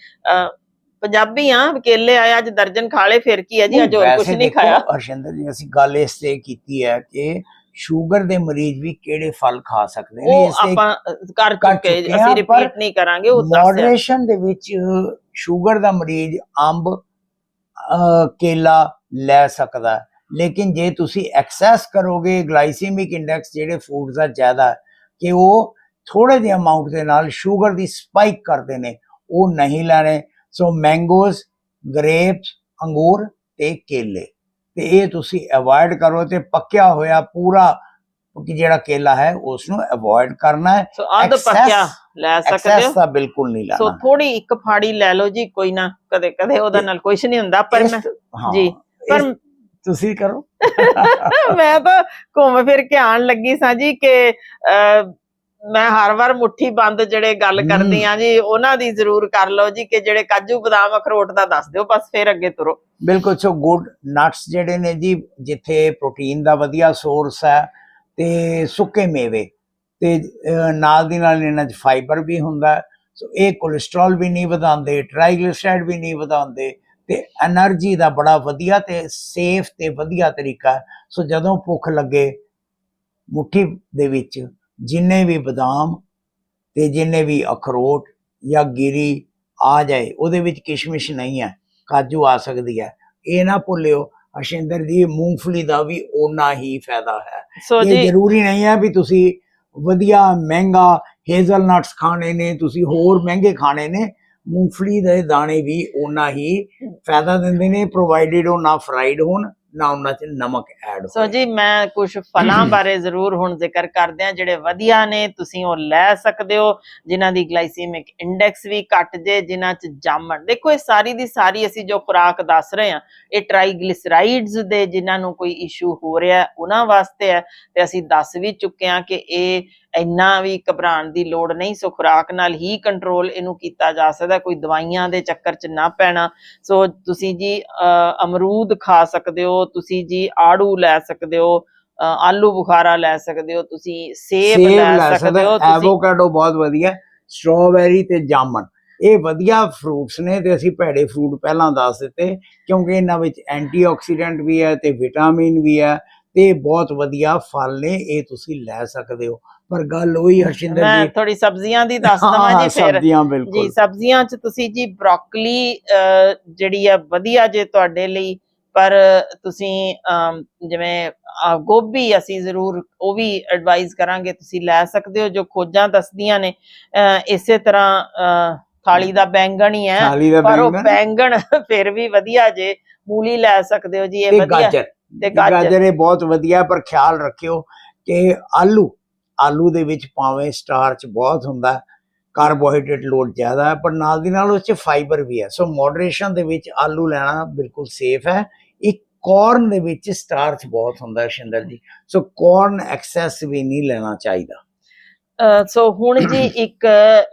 ਪੰਜਾਬੀ ਆ ਕੇਲੇ ਆਏ ਅੱਜ ਦਰਜਨ ਖਾ ਲਏ ਫਿਰ ਕੀ ਹੈ ਜੀ ਅੱਜ ਹੋਰ ਕੁਝ ਵੈਸੇ ਨਹੀਂ ਦੇਖੋ, ਖਾਇਆ। ਹਰਸ਼ਿੰਦਰ ਜੀ ਅਸੀਂ ਗੱਲ ਇਸ ਤੇ ਕੀਤੀ ਹੈ ਕਿ ਸ਼ੂਗਰ ਦੇ ਮਰੀਜ਼ ਵੀ ਕਿਹੜੇ ਫਲ ਖਾ ਸਕਦੇ ਨੇ ਉਹ ਇਸ ਤੇ ਆਪਾਂ ਅਹ, ਕਰ ਕਰ ਚੁੱਕੇ ਚੁੱਕੇ ਅਸੀਂ ਹਾਂ, ਪਰ ਰਿਪੀਟ ਨਹੀਂ ਕਰਾਂਗੇ ਉਹ ਦੱਸਿਆ ਮੋਡਰੇਸ਼ਨ ਦੇ ਵਿੱਚ ਸ਼ੂਗਰ ਦਾ ਮਰੀਜ਼ ਅੰਬ ਅਹ, ਕੇਲਾ ਲੈ ਸਕਦਾ ਹੈ। ਲੇਕਿਨ ਜੇ ਤੁਸੀਂ ਐਕਸੈਸ ਕਰੋਗੇ ਗਲਾਈਸੀਮਿਕ ਇੰਡੈਕਸ ਜਿਹੜੇ ਫੂਡਸ ਦਾ ਜ਼ਿਆਦਾ ਹੈ, ਕਿ ਉਹ ਥੋੜੇ ਜਿਹੇ ਅਮਾਉਂਟ ਦੇ ਨਾਲ ਸ਼ੂਗਰ ਦੀ ਸਪਾਈਕ ਕਰਦੇ ਨੇ ਉਹ ਨਹੀਂ ਲੈਣੇ। ਸੋ ਮੈਂਗੋਜ਼ ਗ੍ਰੇਪਸ ਅੰਗੂਰ ਤੇ ਕੇਲੇ। ਤੇ ਇਹ ਤੁਸੀਂ ਅਵੋਇਡ ਕਰੋ ਤੇ ਪੱਕਿਆ ਹੋਇਆ ਪੂਰਾ ਕਿ ਜਿਹੜਾ ਕੇਲਾ ਹੈ ਉਸ ਨੂੰ ਅਵੋਇਡ ਕਰਨਾ ਹੈ। ਸੋ ਅੱਧ ਪੱਕਿਆ ਲੈ ਸਕਦੇ ਹੋ? ਤਾਂ ਬਿਲਕੁਲ ਨਹੀਂ ਸੋ ਲੈਣਾ। ਥੋੜੀ ਇੱਕ ਫਾੜੀ ਲੈ ਲਓ ਜੀ ਕੋਈ ਨਾ ਕਦੇ ਕਦੇ ਉਹਦਾ ਨਾਲ ਕੁਝ ਨਹੀਂ ਹੁੰਦਾ ਪਰ ਮੈਂ ਜੀ, ਪਰ ਤੁਸੀਂ ਕਰੋ। ਮੈਂ ਤਾਂ ਘੁੰਮ ਫਿਰ ਕੇ ਆਣ ਲੱਗੀ ਸਾਂ ਜੀ ਕਿ ਮੈਂ ਹਰ ਵਾਰ ਮੁੱਠੀ ਬੰਦ ਜਿਹੜੇ ਗੱਲ ਕਰਦੀ ਆ ਜੀ ਉਹਨਾਂ ਦੀ ਜ਼ਰੂਰ ਕਰ ਲਓ ਜੀ ਕਿ ਜਿਹੜੇ ਕਾਜੂ ਬਦਾਮ ਅਖਰੋਟ ਦਾ ਦੱਸ ਦਿਓ ਬਸ ਫਿਰ ਅੱਗੇ ਤੁਰੋ। ਬਿਲਕੁਲ ਸੋ ਗੁੱਡ ਨਟਸ ਜਿਹੜੇ ਨੇ ਜੀ ਜਿੱਥੇ ਪ੍ਰੋਟੀਨ ਦਾ ਵਧੀਆ ਸੋਰਸ ਹੈ ਤੇ ਸੁੱਕੇ ਮੇਵੇ ਤੇ ਨਾਲ ਦੀ ਨਾਲ ਇਹਨਾਂ 'ਚ ਫਾਈਬਰ ਵੀ ਹੁੰਦਾ ਸੋ ਇਹ ਕੋਲੇਸਟ੍ਰੋਲ ਵੀ ਨਹੀਂ ਵਧਾਉਂਦੇ ਟ੍ਰਾਈਗਲਿਸਰਾਈਡ ਵੀ ਨਹੀਂ ਵਧਾਉਂਦੇ ਤੇ એનર્ਜੀ ਦਾ ਬੜਾ ਵਧੀਆ ਤੇ ਸੇਫ ਤੇ ਵਧੀਆ ਤਰੀਕਾ ਸੋ ਜਦੋਂ ਭੁੱਖ ਲੱਗੇ ਮੁੱਠੀ ਦੇ ਵਿੱਚ ਜਿੰਨੇ ਵੀ ਬਦਾਮ ਤੇ ਜਿੰਨੇ ਵੀ ਅਖਰੋਟ ਜਾਂ ਗਿਰੀ ਆ ਜਾਏ ਉਹਦੇ ਵਿੱਚ ਕਿਸ਼ਮਿਸ਼ ਨਹੀਂ ਹੈ ਕਾਜੂ ਆ ਸਕਦੀ ਹੈ। ਇਹ ਨਾ ਭੁੱਲਿਓ ਅਸ਼ਿੰਦਰ ਜੀ ਮੂੰਗਫਲੀ ਦਾ ਵੀ ਓਨਾ ਹੀ ਫਾਇਦਾ ਹੈ। ਇਹ ਜ਼ਰੂਰੀ ਨਹੀਂ ਹੈ ਵੀ ਤੁਸੀਂ ਵਧੀਆ ਮਹਿੰਗਾ ਹੇਜ਼ਲਨਟਸ ਖਾਣੇ ਨੇ ਤੁਸੀਂ ਹੋਰ ਮਹਿੰਗੇ ਖਾਣੇ ਨੇ ਮੂੰਗਫਲੀ ਦੇ ਦਾਣੇ ਵੀ ਓਨਾ ਹੀ ਫਾਇਦਾ ਦਿੰਦੇ ਨੇ ਪ੍ਰੋਵਾਈਡਡ ਉਹ ਨਾ ਫਰਾਈਡ ਹੋਣ। ਨਾ ਉਹਨਾਂ 'ਚ ਨਮਕ ਐਡ ਸੋ ਜੀ ਮੈਂ ਕੁਝ ਫਲਾਂ ਬਾਰੇ ਜ਼ਰੂਰ ਹੁਣ ਜ਼ਿਕਰ ਕਰਦੇ ਆ ਜਿਹੜੇ ਵਧੀਆ ਨੇ ਤੁਸੀਂ ਉਹ ਲੈ ਸਕਦੇ ਹੋ ਜਿਨ੍ਹਾਂ ਦੀ ਗਲਾਈਸੀਮਿਕ ਇੰਡੈਕਸ ਵੀ ਘੱਟ ਜੇ ਜਿਨ੍ਹਾਂ ਚ ਜਾਮਣ ਦੇਖੋ ਇਹ ਸਾਰੀ ਦੀ ਸਾਰੀ ਅਸੀਂ ਜੋ ਖੁਰਾਕ ਦੱਸ ਰਹੇ ਆ ਇਹ ਟ੍ਰਾਈਗਲਿਸਰਾਈਡਸ ਦੇ ਜਿਨ੍ਹਾਂ ਨੂੰ ਕੋਈ ਇਸ਼ੂ ਹੋ ਰਿਹਾ ਉਹਨਾਂ ਵਾਸਤੇ ਹੈ ਤੇ ਅਸੀਂ ਦੱਸ ਵੀ ਚੁੱਕੇ ਆ ਕਿ ਇਹ ਇੰਨਾ ਵੀ ਘਬਰਾਉਣ ਦੀ ਲੋੜ ਨਹੀਂ ਸੋ ਖੁਰਾਕ ਨਾਲ ਹੀ ਕੰਟਰੋਲ ਇਹਨੂੰ ਕੀਤਾ ਜਾ ਸਕਦਾ ਕੋਈ ਦਵਾਈਆਂ ਦੇ ਚੱਕਰ 'ਚ ਨਾ ਪੈਣਾ। ਸੋ ਤੁਸੀਂ ਜੀ ਅਮਰੂਦ ਖਾ ਸਕਦੇ ਹੋ ਤੁਸੀਂ ਜੀ ਆੜੂ ਲੈ ਸਕਦੇ ਹੋ ਆਲੂ ਬੁਖਾਰਾ ਲੈ ਸਕਦੇ ਹੋ ਤੁਸੀਂ ਸੇਬ ਲੈ ਸਕਦੇ ਹੋ ਤੁਸੀਂ ਐਵੋਕਾਡੋ ਬਹੁਤ ਵਧੀਆ ਸਟ੍ਰਾਬੇਰੀ ਤੇ ਜਾਮਨ ਇਹ ਵਧੀਆ ਫਰੂਟਸ ਨੇ ਤੇ ਅਸੀਂ ਭੈੜੇ ਫਰੂਟ ਪਹਿਲਾਂ ਦੱਸ ਦਿੱਤੇ ਕਿਉਂਕਿ ਇਹਨਾਂ ਵਿੱਚ ਐਂਟੀਆਕਸੀਡੈਂਟ ਵੀ ਹੈ ਤੇ ਵਿਟਾਮਿਨ ਵੀ ਹੈ। ਤੇ ਬਹੁਤ ਵਧੀਆ ਫਲ ਨੇ ਇਹ ਤੁਸੀਂ ਲੈ ਸਕਦੇ ਹੋ। ਪਰ ਗੱਲ ਉਹੀ ਹਰਸ਼ਿੰਦਰ ਮੈਂ ਜੀ ਥੋੜੀ ਸਬਜ਼ੀਆਂ ਦੀ ਦੱਸ ਦਵਾਂ ਜੀ ਫਿਰ। ਸਬਜ਼ੀਆਂ ਜੀ ਬਿਲਕੁਲ। ਸਬਜ਼ੀਆਂ 'ਚ ਤੁਸੀਂ ਜੀ ਬ੍ਰੋਕਲੀ ਜਿਹੜੀ ਹੈ ਵਧੀਆ ਜੇ ਤੁਹਾਡੇ ਲਈ ਪਰ ਤੁਸੀਂ ਜਿਵੇਂ ਗੋਭੀ ਅਸੀਂ ਜ਼ਰੂਰ ਉਹ ਵੀ ਐਡਵਾਈਸ ਕਰਾਂਗੇ ਤੁਸੀਂ ਲੈ ਸਕਦੇ ਹੋ ਜੋ ਖੋਜਾਂ ਦੱਸਦੀਆਂ ਨੇ। ਇਸੇ ਤਰ੍ਹਾਂ ਥਾਲੀ ਦਾ ਬੈਂਗਣ ਹੀ ਹੈ ਪਰ ਉਹ ਬੈਂਗਣ? ਫਿਰ ਵੀ ਵਧੀਆ ਜੇ ਮੂਲੀ ਲੈ ਸਕਦੇ ਹੋ ਜੀ ਇਹ ਵਧੀਆ। ਤੇ ਗਾਜਰ ਇਹ ਬਹੁਤ ਵਧੀਆ ਪਰ ਖਿਆਲ ਰੱਖਿਓ ਕਿ ਆਲੂ ਆਲੂ ਦੇ ਵਿੱਚ ਭਾਵੇਂ ਸਟਾਰਚ ਬਹੁਤ ਹੁੰਦਾ ਕਾਰਬੋਹਾਈਡਰੇਟ ਲੋਡ ਜ਼ਿਆਦਾ ਹੈ ਪਰ ਨਾਲ ਦੀ ਨਾਲ ਉਸ 'ਚ ਫਾਈਬਰ ਵੀ ਹੈ। ਸੋ ਮੋਡਰੇਸ਼ਨ ਦੇ ਵਿੱਚ ਆਲੂ ਲੈਣਾ ਬਿਲਕੁਲ ਸੇਫ ਹੈ। ਇੱਕ corn ਦੇ ਵਿੱਚ ਸਟਾਰਚ ਬਹੁਤ ਹੁੰਦਾ ਹੈ ਸ਼ਿੰਦਰ ਜੀ। ਸੋ corn ਐਕਸੈਸ ਵੀ ਨਹੀਂ ਲੈਣਾ ਚਾਹੀਦਾ। ਸੋ ਹੁਣ ਜੀ ਇੱਕ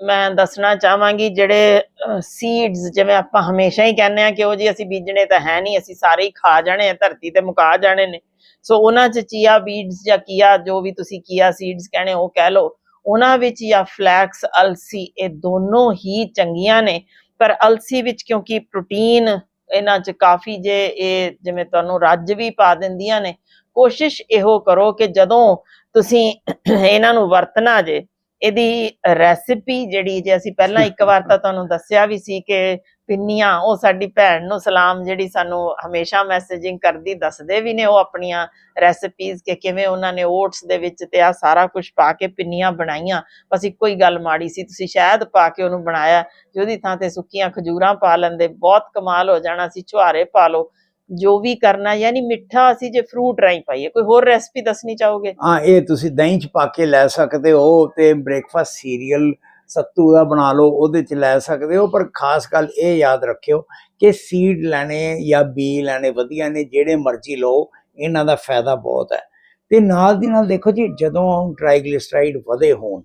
ਮੈਂ ਦੱਸਣਾ ਚਾਹਾਂਗੀ ਜਿਹੜੇ ਸੀਡਸ ਜਿਵੇਂ ਆਪਾਂ ਹਮੇਸ਼ਾ ਹੀ ਕਹਿੰਦੇ ਆ ਕਿ ਉਹ ਜੀ ਅਸੀਂ ਬੀਜਣੇ ਤਾਂ ਹੈ ਨਹੀਂ ਅਸੀਂ ਸਾਰੇ ਹੀ ਖਾ ਜਾਣੇ ਆ ਧਰਤੀ ਤੇ ਮੁਕਾ ਜਾਣੇ ਨੇ। ਸੋ ਉਹਨਾਂ ਚ ਚੀਆ ਬੀਡਸ ਜਾਂ ਕੀਆ ਜੋ ਵੀ ਤੁਸੀਂ ਕੀਆ ਸੀਡਸ ਕਹਿੰਦੇ ਉਹ ਕਹਿ ਲਓ। ਉਹਨਾਂ ਵਿੱਚ ਜਾਂ ਫਲੈਕਸ ਅਲਸੀ ਇਹ ਦੋਨੋਂ ਹੀ ਚੰਗੀਆਂ ਨੇ। ਪਰ ਅਲਸੀ ਵਿੱਚ ਕਿਉਂਕਿ ਪ੍ਰੋਟੀਨ ਇਹਨਾਂ ਚ ਕਾਫੀ ਜੇ ਇਹ ਜਿਵੇਂ ਤੁਹਾਨੂੰ ਰੱਜ ਵੀ ਪਾ ਦਿੰਦੀਆਂ ਨੇ ਕੋਸ਼ਿਸ਼ ਇਹੋ ਕਰੋ ਕਿ ਜਦੋਂ ਤੁਸੀਂ ਇਹਨਾਂ ਨੂੰ ਵਰਤਣਾ ਜੇ। ਇਹਦੀ ਰੈਸਿਪੀ ਜਿਹੜੀ ਜੇ ਅਸੀਂ ਪਹਿਲਾਂ ਇੱਕ ਵਾਰ ਤਾਂ ਤੁਹਾਨੂੰ ਦੱਸਿਆ ਵੀ ਸੀ ਕਿ ਪਿੰਨੀਆਂ, ਉਹ ਸਾਡੀ ਭੈਣ ਨੂੰ ਸਲਾਮ ਜਿਹੜੀ ਸਾਨੂੰ ਹਮੇਸ਼ਾ ਮੈਸੇਜਿੰਗ ਕਰਦੀ, ਦੱਸਦੇ ਵੀ ਨੇ ਉਹ ਆਪਣੀਆਂ ਰੈਸਿਪੀਜ਼ ਕਿ ਕਿਵੇਂ ਉਹਨਾਂ ਨੇ ਓਟਸ ਦੇ ਵਿੱਚ ਤੇ ਆ ਸਾਰਾ ਕੁਝ ਪਾ ਕੇ ਪਿੰਨੀਆਂ ਬਣਾਈਆਂ। ਬਸ ਇੱਕੋ ਹੀ ਗੱਲ ਮਾੜੀ ਸੀ, ਤੁਸੀਂ ਸ਼ਾਇਦ ਪਾ ਕੇ ਉਹਨੂੰ ਬਣਾਇਆ ਜੇ ਉਹਦੀ ਥਾਂ ਤੇ ਸੁੱਕੀਆਂ ਖਜੂਰਾਂ ਪਾ ਲੈਂਦੇ, ਬਹੁਤ ਕਮਾਲ ਹੋ ਜਾਣਾ ਸੀ ਛੁਹਾਰੇ ਪਾ ਲਓ। ਜੋ ਵੀ ਕਰਨਾ, ਯਾਨੀ ਮਿੱਠਾ ਅਸੀਂ ਜੇ ਫਰੂਟ ਰਾਈ ਪਾਈਏ, ਕੋਈ ਹੋਰ ਰੈਸਪੀ ਦੱਸਣੀ ਚਾਹੋਗੇ? ਹਾਂ, ਇਹ ਤੁਸੀਂ ਦਹੀਂ 'ਚ ਪਾ ਕੇ ਲੈ ਸਕਦੇ ਹੋ ਤੇ ਬ੍ਰੇਕਫਾਸਟ ਸੀਰੀਅਲ ਸੱਤੂ ਦਾ ਬਣਾ ਲਓ, ਉਹਦੇ 'ਚ ਲੈ ਸਕਦੇ ਹੋ, ਪਰ ਖਾਸ ਗੱਲ ਇਹ ਯਾਦ ਰੱਖਿਓ ਕਿ ਸੀਡ ਲੈਣੇ ਜਾਂ ਬੀ ਲੈਣੇ ਵਧੀਆ ਨੇ, ਜਿਹੜੇ ਮਰਜ਼ੀ ਲਓ, ਇਹਨਾਂ ਦਾ ਫਾਇਦਾ ਬਹੁਤ ਹੈ। ਤੇ ਨਾਲ ਦੀ ਨਾਲ ਦੇਖੋ ਜੀ, ਜਦੋਂ ਟ੍ਰਾਈਗਲਿਸਰਾਈਡ ਵਧੇ ਹੋਣ,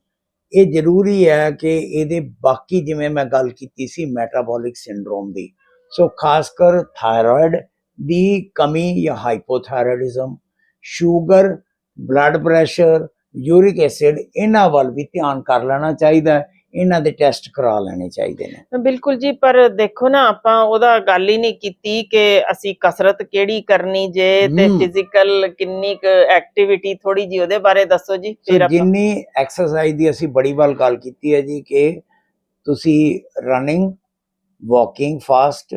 ਇਹ ਜ਼ਰੂਰੀ ਹੈ ਕਿ ਇਹਦੇ ਬਾਕੀ ਜਿਵੇਂ ਮੈਂ ਗੱਲ ਕੀਤੀ ਸੀ ਮੈਟਾਬੋਲਿਕ ਸਿੰਡਰੋਮ ਦੀ। ਸੋ ਖਾਸ ਕਰ ਥਾਇਰਾਇਡ ਦੀ ਕਮੀ ਜਾਂ hypothyroidism sugar blood pressure uric acid ਇਹਨਾਂ ਵੱਲ ਵੀ ਧਿਆਨ ਕਰ ਲੈਣਾ ਚਾਹੀਦਾ ਹੈ ਇਹਨਾਂ ਦੇ ਟੈਸਟ ਕਰਾ ਲੈਣੇ ਚਾਹੀਦੇ ਨੇ ਬਿਲਕੁਲ ਜੀ ਪਰ ਦੇਖੋ ਨਾ ਆਪਾਂ ਉਹਦਾ ਗੱਲ ਹੀ ਨਹੀਂ ਕੀਤੀ ਕਿ ਅਸੀਂ ਕਸਰਤ ਕਿਹੜੀ ਕਰਨੀ ਜੇ ਤੇ। ਫਿਜ਼ੀਕਲ ਕਿੰਨੀ ਕੁ ਐਕਟੀਵਿਟੀ ਥੋੜੀ ਜੀ ਉਹਦੇ ਬਾਰੇ ਦੱਸੋ ਜੀ ਫਿਰ ਆਪਾਂ ਜਿੰਨੀ ਐਕਸਰਸਾਈਜ਼ ਦੀ ਅਸੀਂ ਬੜੀ ਵਾਰ ਗੱਲ ਕੀਤੀ ਹੈ ਜੀ ਕਿ ਤੁਸੀਂ ਰਨਿੰਗ ਵਾਕਿੰਗ ਫਾਸਟ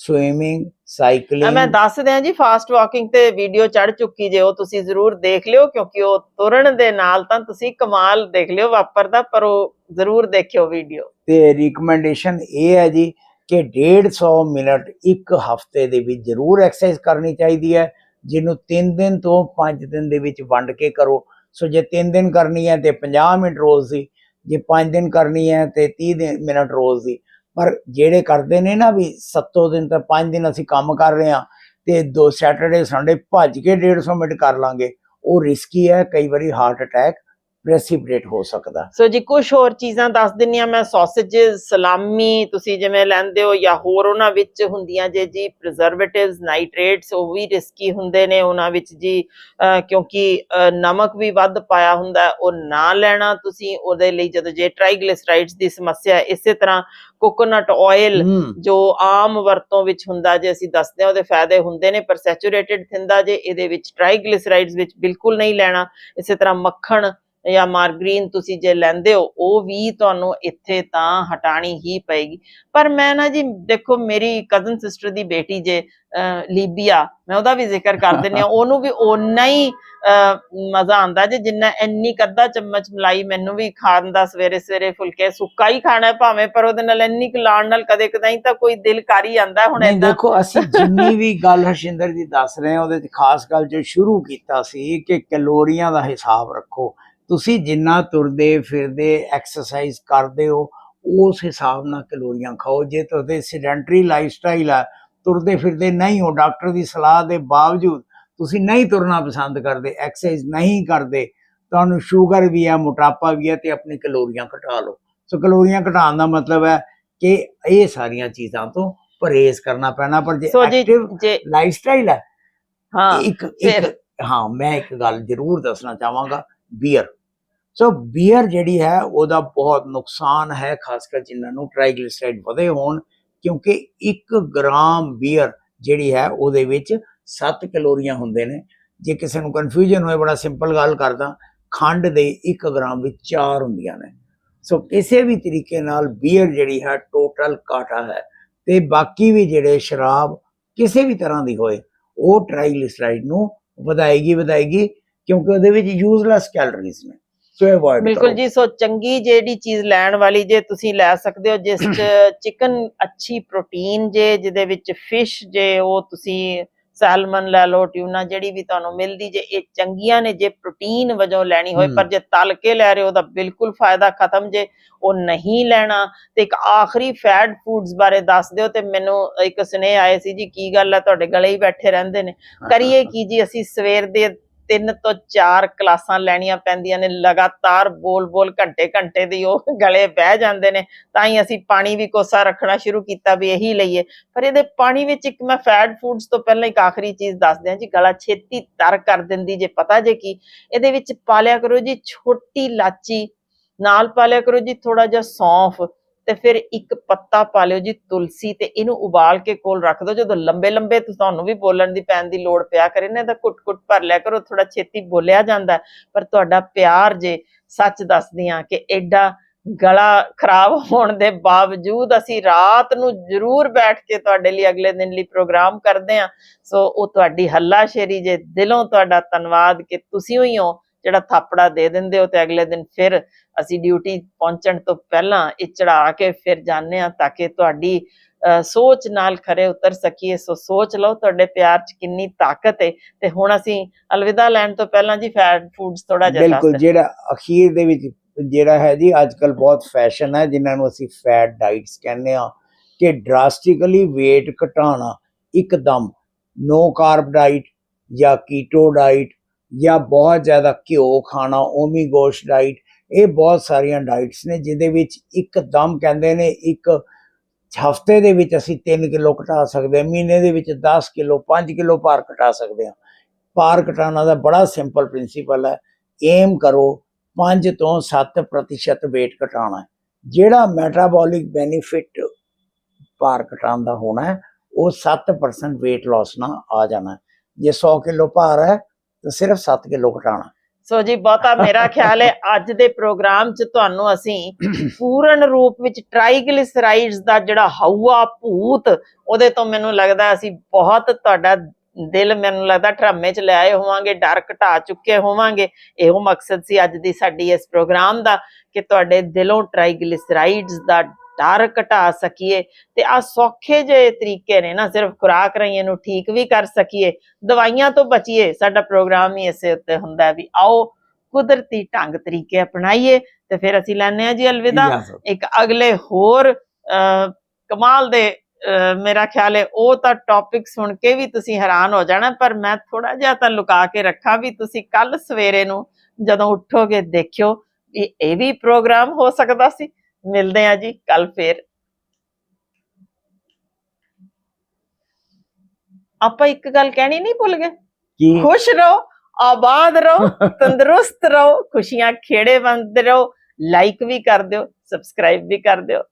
ਸਵਿਮਿੰਗ ਆ, ਮੈਂ ਸਾਈਕਲਿੰਗ ਦੱਸ ਦਿਆਂ ਜੀ ਫਾਸਟ ਵਾਕਿੰਗ ਤੇ ਵੀਡੀਓ ਚੜ ਚੁੱਕੀ ਜੇ ਉਹ ਤੁਸੀਂ ਜ਼ਰੂਰ ਦੇਖ ਲਿਓ ਕਿਉਂਕਿ ਉਹ ਤੁਰਨ ਦੇ ਨਾਲ ਤਾਂ ਤੁਸੀਂ ਕਮਾਲ ਦੇਖ ਲਿਓ ਵਾਪਰਦਾ ਪਰ ਉਹ ਜ਼ਰੂਰ ਦੇਖਿਓ ਵੀਡੀਓ ਤੇ ਰਿਕਮੈਂਡੇਸ਼ਨ ਇਹ ਹੈ ਜੀ ਕਿ 150 ਮਿੰਟ ਇੱਕ ਹਫ਼ਤੇ ਦੇ ਵਿੱਚ ਜ਼ਰੂਰ ਐਕਸਰਸਾਈਜ਼ ਕਰਨੀ ਚਾਹੀਦੀ ਹੈ ਜਿਹਨੂੰ 3 ਦਿਨ ਤੋਂ 5 ਦਿਨ ਦੇ ਵਿੱਚ ਵੰਡ ਕੇ ਕਰੋ। ਸੋ ਜੇ 3 ਦਿਨ ਕਰਨੀ ਹੈ ਤੇ 50 ਮਿੰਟ ਰੋਜ਼ ਦੀ ਜੇ 5 ਦਿਨ ਕਰਨੀ ਹੈ ਤੇ 30 ਦਿਨ- ਮਿੰਟ ਰੋਜ਼ ਦੀ ਪਰ ਜਿਹੜੇ ਕਰਦੇ ਨੇ ਨਾ ਵੀ 7 ਦਿਨ ਤਾਂ 5 ਦਿਨ ਅਸੀਂ ਕੰਮ ਕਰ ਰਹੇ ਹਾਂ ਤੇ ਦੋ ਸੈਟਰਡੇ ਸੰਡੇ ਭੱਜ ਕੇ 150 ਮਿੰਟ ਕਰ ਲਾਂਗੇ, ਉਹ ਰਿਸਕੀ ਹੈ, ਕਈ ਵਾਰੀ ਹਾਰਟ ਅਟੈਕ ਪ੍ਰੈਸਿਪੀਟੇਟ ਹੋ ਸਕਦਾ। ਸੋ ਜੀ ਕੁਝ ਹੋਰ ਚੀਜ਼ਾਂ ਦੱਸ ਦਿੰਨੀ ਆ ਮੈਂ ਸੌਸੇਜ ਸਲਾਮੀ ਤੁਸੀਂ ਜਿਵੇਂ ਲੈਂਦੇ ਹੋ ਜਾਂ ਹੋਰ ਉਹਨਾਂ ਵਿੱਚ ਹੁੰਦੀਆਂ ਜੇ ਜੀ ਪ੍ਰੀਜ਼ਰਵੇਟਿਵਸ ਨਾਈਟ੍ਰੇਟਸ ਉਹ ਵੀ ਰਿਸਕੀ ਹੁੰਦੇ ਨੇ ਉਹਨਾਂ ਵਿੱਚ ਜੀ ਕਿਉਂਕਿ ਨਮਕ ਵੀ ਵੱਧ ਪਾਇਆ ਹੁੰਦਾ ਉਹ ਨਾ ਲੈਣਾ ਤੁਸੀਂ ਉਹਦੇ ਲਈ ਜਦੋਂ ਜੇ ਟ੍ਰਾਈਗਲਿਸਰਾਈਡਸ ਦੀ ਸਮੱਸਿਆ ਇਸੇ ਤਰ੍ਹਾਂ ਕੋਕੋਨਟ ਆਇਲ ਜੋ ਆਮ ਵਰਤੋਂ ਵਿੱਚ ਹੁੰਦਾ ਜੇ ਅਸੀਂ ਦੱਸਦੇ ਹਾਂ ਉਹਦੇ ਫਾਇਦੇ ਹੁੰਦੇ ਨੇ ਪਰ ਸੈਚੂਰੇਟਿਡ ਥਿੰਦਾ ਜੇ ਇਹਦੇ ਵਿੱਚ ਟ੍ਰਾਈਗਲਿਸਰਾਈਡਸ ਵਿੱਚ ਬਿਲਕੁਲ ਨਹੀਂ ਲੈਣਾ ਇਸੇ ਤਰ੍ਹਾਂ ਮੱਖਣ ਜਾਂ ਮਾਰਗਰੀਨ ਤੁਸੀਂ ਜੇ ਲੈਂਦੇ ਹੋ ਉਹ ਵੀ ਤੁਹਾਨੂੰ ਇੱਥੇ ਤਾਂ ਹਟਾਣੀ ਹੀ ਪਏਗੀ। ਪਰ ਮੈਂ ਨਾ ਜੀ ਦੇਖੋ ਮੇਰੀ ਕਜ਼ਨ ਸਿਸਟਰ ਦੀ ਬੇਟੀ ਜੇ ਲੀਬੀਆ ਮੈਂ ਉਹਦਾ ਵੀ ਜ਼ਿਕਰ ਕਰ ਦਿੰਨੀ ਆ ਉਹਨੂੰ ਵੀ ਓਨਾ ਹੀ ਮਜ਼ਾ ਆਉਂਦਾ ਜੇ ਜਿੰਨਾ ਇੰਨੀ ਕੱਦਾ ਚਮਚ ਮਲਾਈ ਮੈਨੂੰ ਵੀ ਖਾਣ ਦਾ ਸਵੇਰੇ ਸਵੇਰੇ ਫੁਲਕੇ ਸੁੱਕਾ ਹੀ ਖਾਣਾ ਭਾਵੇਂ ਪਰ ਉਹਦੇ ਨਾਲ ਇੰਨੀ ਕੁ ਲਾਣ ਨਾਲ ਕਦੇ ਕਦਾਈ ਤਾਂ ਕੋਈ ਦਿਲ ਕਰ ਹੀ ਆਂਦਾ ਹੁਣ ਏਦਾਂ। ਦੇਖੋ ਅਸੀਂ ਜਿੰਨੀ ਵੀ ਗੱਲ ਹਰਸ਼ਿੰਦਰ ਜੀ ਦੱਸ ਰਹੇ ਹਾਂ ਉਹਦੇ ਚ ਖਾਸ ਗੱਲ ਜੋ ਸ਼ੁਰੂ ਕੀਤਾ ਸੀ ਕਿ ਕੈਲੋਰੀਆਂ ਦਾ ਹਿਸਾਬ ਰੱਖੋ ਤੁਸੀਂ ਜਿੰਨਾ ਤੁਰਦੇ ਫਿਰਦੇ ਐਕਸਰਸਾਈਜ਼ ਕਰਦੇ ਹੋ ਉਸ ਹਿਸਾਬ ਨਾਲ ਕੈਲੋਰੀਆਂ ਖਾਓ। ਜੇ ਤੁਹਾਡੇ ਸੈਡੈਂਟਰੀ ਲਾਈਫਸਟਾਈਲ ਆ ਤੁਰਦੇ ਫਿਰਦੇ ਨਹੀਂ ਹੋ ਡਾਕਟਰ ਦੀ ਸਲਾਹ ਦੇ ਬਾਵਜੂਦ ਤੁਸੀਂ ਨਹੀਂ ਤੁਰਨਾ ਪਸੰਦ ਕਰਦੇ ਐਕਸਰਸਾਈਜ਼ ਨਹੀਂ ਕਰਦੇ ਤੁਹਾਨੂੰ ਸ਼ੂਗਰ ਵੀ ਹੈ ਮੋਟਾਪਾ ਵੀ ਹੈ ਤੇ ਆਪਣੀ ਕੈਲੋਰੀਆਂ ਘਟਾ ਲਓ। ਸੋ ਕੈਲੋਰੀਆਂ ਘਟਾਉਣ ਦਾ ਮਤਲਬ ਹੈ ਕਿ ਇਹ ਸਾਰੀਆਂ ਚੀਜ਼ਾਂ ਤੋਂ ਪਰਹੇਜ਼ ਕਰਨਾ ਪੈਣਾ ਪਰ ਜੇ ਐਕਟਿਵ ਜੇ ਲਾਈਫਸਟਾਈਲ ਹੈ ਹਾਂ ਇੱਕ ਇੱਕ ਹਾਂ ਮੈਂ ਇੱਕ ਗੱਲ ਜ਼ਰੂਰ ਦੱਸਣਾ ਚਾਹਾਂਗਾ ਬੀਅਰ ਸੋ ਬੀਅਰ ਜਿਹੜੀ ਹੈ, ਉਹਦਾ ਬਹੁਤ ਨੁਕਸਾਨ ਹੈ, ਖਾਸ ਕਰ ਜਿਨ੍ਹਾਂ ਨੂੰ ਟ੍ਰਾਈਗਲਿਸਰਾਈਡ ਵਧੇ ਹੋਣ, ਕਿਉਂਕਿ 1 ਗ੍ਰਾਮ ਬੀਅਰ ਜਿਹੜੀ ਹੈ, ਉਹਦੇ ਵਿੱਚ 7 ਕੈਲੋਰੀਆਂ ਹੁੰਦੇ ਨੇ। ਜੇ ਕਿਸੇ ਨੂੰ ਕਨਫਿਊਜ਼ਨ ਹੋਏ, ਬੜਾ ਸਿੰਪਲ ਗੱਲ ਕਰਦਾ, ਖੰਡ ਦੇ 1 ਗ੍ਰਾਮ ਵਿੱਚ 4 ਹੁੰਦੀਆਂ ਨੇ। ਸੋ ਕਿਸੇ ਵੀ ਤਰੀਕੇ ਨਾਲ ਬੀਅਰ ਜਿਹੜੀ ਹੈ ਟੋਟਲ ਕਾਟਾ ਹੈ। ਤੇ ਬਾਕੀ ਵੀ ਜਿਹੜੇ ਸ਼ਰਾਬ ਕਿਸੇ ਵੀ ਤਰ੍ਹਾਂ ਦੀ ਹੋਏ, ਉਹ ਟ੍ਰਾਈਗਲਿਸਰਾਈਡ ਨੂੰ ਵਧਾਏਗੀ ਵਧਾਏਗੀ, ਕਿਉਂਕਿ ਉਹਦੇ ਵਿੱਚ ਯੂਜ਼ਲੈਸ ਕੈਲਰੀਜ਼ ਨੇ। ਸੋ ਅਵੋਇਡ ਬਿਲਕੁਲ ਜੀ ਸੋ ਚੰਗੀ ਜਿਹੜੀ ਚੀਜ਼ ਲੈਣ ਵਾਲੀ ਜੇ ਤੁਸੀਂ ਲੈ ਸਕਦੇ ਹੋ ਜਿਸ ਚ ਚਿਕਨ ਅੱਛੀ ਪ੍ਰੋਟੀਨ ਜੇ ਜਿਹਦੇ ਵਿੱਚ ਫਿਸ਼ ਜੇ ਉਹ ਤੁਸੀਂ ਸੈਲਮਨ ਲੈ ਲਓ ਟਿਊਨਾ ਜਿਹੜੀ ਵੀ ਤੁਹਾਨੂੰ ਮਿਲਦੀ ਜੇ ਇਹ ਚੰਗੀਆਂ ਨੇ ਜੇ ਪ੍ਰੋਟੀਨ ਵਜੋਂ ਲੈਣੀ ਹੋਏ। ਪਰ ਜੇ ਤਲ ਕੇ ਲੈ ਰਹੇ ਹੋ ਤਾਂ ਬਿਲਕੁਲ ਫਾਇਦਾ ਖਤਮ ਜੇ ਉਹ ਨਹੀਂ ਲੈਣਾ। ਤੇ ਇੱਕ ਆਖਰੀ ਫੈਟ ਫੂਡਸ ਬਾਰੇ ਦੱਸ ਦਿਓ ਤੇ ਮੈਨੂੰ ਇੱਕ ਸੁਨੇਹ ਆਏ ਸੀ ਜੀ ਕੀ ਗੱਲ ਹੈ ਤੁਹਾਡੇ ਗਲੇ ਹੀ ਬੈਠੇ ਰਹਿੰਦੇ ਨੇ। ਕਰੀਏ ਕੀ ਜੀ ਅਸੀਂ ਸਵੇਰ ਦੇ ਤਿੰਨ ਤੋਂ ਚਾਰ ਕਲਾਸਾਂ ਲੈਣੀਆਂ ਪੈਂਦੀਆਂ ਨੇ, ਲਗਾਤਾਰ ਬੋਲ-ਬੋਲ ਘੰਟੇ-ਘੰਟੇ ਦੀ ਉਹ ਗਲੇ ਬਹਿ ਜਾਂਦੇ ਨੇ, ਤਾਂ ਹੀ ਅਸੀਂ ਪਾਣੀ ਵੀ ਕੋਸਾ ਰੱਖਣਾ ਸ਼ੁਰੂ ਕੀਤਾ ਵੀ ਇਹੀ ਲਈਏ। ਪਰ ਇਹਦੇ ਪਾਣੀ ਵਿੱਚ ਇੱਕ ਮੈਂ ਫੈਟ ਫੂਡਸ ਤੋਂ ਪਹਿਲਾਂ ਇੱਕ ਆਖਰੀ ਚੀਜ਼ ਦੱਸ ਦਿਆਂ ਜੀ, ਗਲਾ ਛੇਤੀ ਤਰ ਕਰ ਦਿੰਦੀ ਜੇ ਪਤਾ ਜੇ ਕੀ। ਇਹਦੇ ਵਿੱਚ ਪਾ ਲਿਆ ਕਰੋ ਜੀ ਛੋਟੀ ਲਾਚੀ, ਨਾਲ ਪਾ ਲਿਆ ਕਰੋ ਜੀ ਥੋੜਾ ਜਿਹਾ ਸੌਂਫ ਤੇ ਫਿਰ ਇੱਕ ਪੱਤਾ ਪਾ ਲਿਓ ਜੀ ਤੁਲਸੀ ਤੇ ਇਹਨੂੰ ਉਬਾਲ ਕੇ ਕੋਲ ਰੱਖ ਦਿਓ। ਜਦੋਂ ਲੰਬੇ ਲੰਬੇ ਤੁਹਾਨੂੰ ਵੀ ਬੋਲਣ ਦੀ ਪੈਣ ਦੀ ਲੋੜ ਪਿਆ ਕਰੇ ਨਾ ਇਹਦਾ ਕੁੱਟ ਕੁੱਟ ਭਰ ਲਿਆ ਕਰੋ ਥੋੜਾ ਛੇਤੀ ਬੋਲਿਆ ਜਾਂਦਾ ਪਰ ਤੁਹਾਡਾ ਪਿਆਰ ਜੇ ਸੱਚ ਦੱਸਦੀ ਹਾਂ ਕਿ ਐਡਾ ਗਲਾ ਖਰਾਬ ਹੋਣ ਦੇ ਬਾਵਜੂਦ ਅਸੀਂ ਰਾਤ ਨੂੰ ਜ਼ਰੂਰ ਬੈਠ ਕੇ ਤੁਹਾਡੇ ਲਈ ਅਗਲੇ ਦਿਨ ਲਈ ਪ੍ਰੋਗਰਾਮ ਕਰਦੇ ਹਾਂ। ਸੋ ਉਹ ਤੁਹਾਡੀ ਹੱਲਾਸ਼ੇਰੀ ਜੇ ਦਿਲੋਂ ਤੁਹਾਡਾ ਧੰਨਵਾਦ ਕਿ ਤੁਸੀਂ ਹੋਈ ਹੋ। ਜਿਹੜਾ ਥਾਪੜਾ ਦੇ ਦਿੰਦੇ ਹੋ ਤੇ ਅਗਲੇ ਦਿਨ ਫਿਰ ਅਸੀਂ ਡਿਊਟੀ ਪਹੁੰਚਣ ਤੋਂ ਪਹਿਲਾਂ ਇਹ ਚੜਾ ਕੇ ਫਿਰ ਜਾਂਦੇ ਹਾਂ ਤਾਂ ਕਿ ਤੁਹਾਡੀ ਸੋਚ ਨਾਲ ਖਰੇ ਉਤਰ ਸਕੀਏ। ਸੋ ਸੋਚ ਲਓ ਤੁਹਾਡੇ ਪਿਆਰ 'ਚ ਕਿੰਨੀ ਤਾਕਤ ਹੈ ਤੇ ਹੁਣ ਅਸੀਂ ਅਲਵਿਦਾ ਲੈਣ ਤੋਂ ਪਹਿਲਾਂ ਜੀ ਫੈਟ ਫੂਡਸ ਥੋੜਾ ਜਿਹਾ ਬਿਲਕੁਲ। ਜਿਹੜਾ ਅਖੀਰ ਦੇ ਵਿੱਚ ਜਿਹੜਾ ਹੈ ਜੀ ਅੱਜ ਕੱਲ ਬਹੁਤ ਫੈਸ਼ਨ ਹੈ ਜਿਨ੍ਹਾਂ ਨੂੰ ਅਸੀਂ ਫੈਟ ਡਾਈਟਸ ਕਹਿੰਦੇ ਆ ਕਿ ਡਰਾਸਟਿਕਲੀ weight ਘਟਾਉਣਾ ਇੱਕਦਮ। ਨੋ ਕਾਰਬ ਡਾਈਟ ਜਾਂ ਕੀਟੋ ਡਾਈਟ ਜਾਂ ਬਹੁਤ ਜ਼ਿਆਦਾ ਘਿਓ ਖਾਣਾ ਓਮੀਗੋਸ਼ ਡਾਈਟ ਇਹ ਬਹੁਤ ਸਾਰੀਆਂ ਡਾਈਟਸ ਨੇ, ਜਿਹਦੇ ਵਿੱਚ ਇੱਕਦਮ ਕਹਿੰਦੇ ਨੇ ਇੱਕ ਹਫ਼ਤੇ ਦੇ ਵਿੱਚ ਅਸੀਂ 3 ਕਿਲੋ ਘਟਾ ਸਕਦੇ ਹਾਂ, ਮਹੀਨੇ ਦੇ ਵਿੱਚ 10 ਕਿਲੋ 5 ਕਿਲੋ ਭਾਰ ਘਟਾ ਸਕਦੇ ਹਾਂ। ਭਾਰ ਘਟਾਉਣਾ ਦਾ ਬੜਾ ਸਿੰਪਲ ਪ੍ਰਿੰਸੀਪਲ ਹੈ ਏਮ ਕਰੋ 5 ਤੋਂ 7% ਪ੍ਰਤੀਸ਼ਤ weight ਘਟਾਉਣਾ ਜਿਹੜਾ ਮੈਟਾਬੋਲਿਕ ਬੈਨੀਫਿਟ ਭਾਰ ਘਟਾਉਣ ਦਾ ਹੋਣਾ ਉਹ 7% weight loss ਨਾਲ ਆ ਜਾਣਾ ਜੇ 100 ਕਿਲੋ ਭਾਰ ਹੈ ਤਾਂ ਸਿਰਫ 7 ਕਿਲੋ ਘਟਾਉਣਾ। ਸੋ ਜੀ, ਬਹੁਤਾ ਮੇਰਾ ਖਿਆਲ ਹੈ, ਅੱਜ ਦੇ ਪ੍ਰੋਗਰਾਮ 'ਚ ਤੁਹਾਨੂੰ ਅਸੀਂ ਪੂਰਨ ਰੂਪ ਵਿੱਚ ਟ੍ਰਾਈਗਲਿਸਰਾਈਡਸ ਦਾ ਜਿਹੜਾ ਹਊਆ ਭੂਤ, ਉਹਦੇ ਤੋਂ ਮੈਨੂੰ ਲੱਗਦਾ ਅਸੀਂ ਬਹੁਤ ਤੁਹਾਡਾ ਦਿਲ ਮੈਨੂੰ ਲੱਗਦਾ ਡਰਾਮੇ 'ਚ ਲੈ ਹੋਵਾਂਗੇ, ਡਰ ਘਟਾ ਚੁੱਕੇ ਹੋਵਾਂਗੇ। ਇਹੋ ਮਕਸਦ ਸੀ ਅੱਜ ਦੀ ਸਾਡੀ ਇਸ ਪ੍ਰੋਗਰਾਮ ਦਾ, ਕਿ ਤੁਹਾਡੇ ਦਿਲੋਂ ਟ੍ਰਾਈਗਲਿਸਰਾਈਡਸ ਦਾ ਡਰ ਘਟਾ ਸਕੀਏ ਤੇ ਆ ਸੌਖੇ ਜਿਹੇ ਤਰੀਕੇ ਨੇ ਨਾ ਸਿਰਫ ਖੁਰਾਕ ਰਾਹੀਂ ਨੂੰ ਠੀਕ ਵੀ ਕਰ ਸਕੀਏ ਦਵਾਈਆਂ ਤੋਂ ਬਚੀਏ ਸਾਡਾ ਪ੍ਰੋਗਰਾਮ ਹੀ ਇਸੇ ਉੱਤੇ ਹੁੰਦਾ ਵੀ ਆਓ ਕੁਦਰਤੀ ਢੰਗ ਤਰੀਕੇ ਅਪਣਾਈਏ ਤੇ ਫਿਰ ਅਸੀਂ ਲੈਣੇ ਆ ਜੀ ਅਲਵਿਦਾ। ਇੱਕ ਅਗਲੇ ਹੋਰ ਕਮਾਲ ਦੇ ਮੇਰਾ ਖਿਆਲ ਹੈ ਉਹ ਤਾਂ ਟੌਪਿਕ ਸੁਣ ਕੇ ਵੀ ਤੁਸੀਂ ਹੈਰਾਨ ਹੋ ਜਾਣਾ ਪਰ ਮੈਂ ਥੋੜਾ ਜਿਹਾ ਤਾਂ ਲੁਕਾ ਕੇ ਰੱਖਾਂ ਵੀ ਤੁਸੀਂ ਕੱਲ ਸਵੇਰੇ ਨੂੰ ਜਦੋਂ ਉੱਠੋਗੇ ਦੇਖਿਓ ਇਹ ਵੀ ਪ੍ਰੋਗਰਾਮ ਹੋ ਸਕਦਾ ਸੀ ਮਿਲਦੇ ਆ ਜੀ ਕੱਲ ਫੇਰ। ਆਪਾਂ ਇੱਕ ਗੱਲ ਕਹਿਣੀ ਨਹੀਂ ਭੁੱਲ ਗਏ? ਕੀ? ਖੁਸ਼ ਰਹੋ ਆਬਾਦ ਰਹੋ ਤੰਦਰੁਸਤ ਰਹੋ ਖੁਸ਼ੀਆਂ ਖੇੜੇ ਵੰਡਦੇ ਰਹੋ ਲਾਈਕ ਵੀ ਕਰ ਦਿਓ ਸਬਸਕ੍ਰਾਈਬ ਵੀ ਕਰ ਦਿਓ।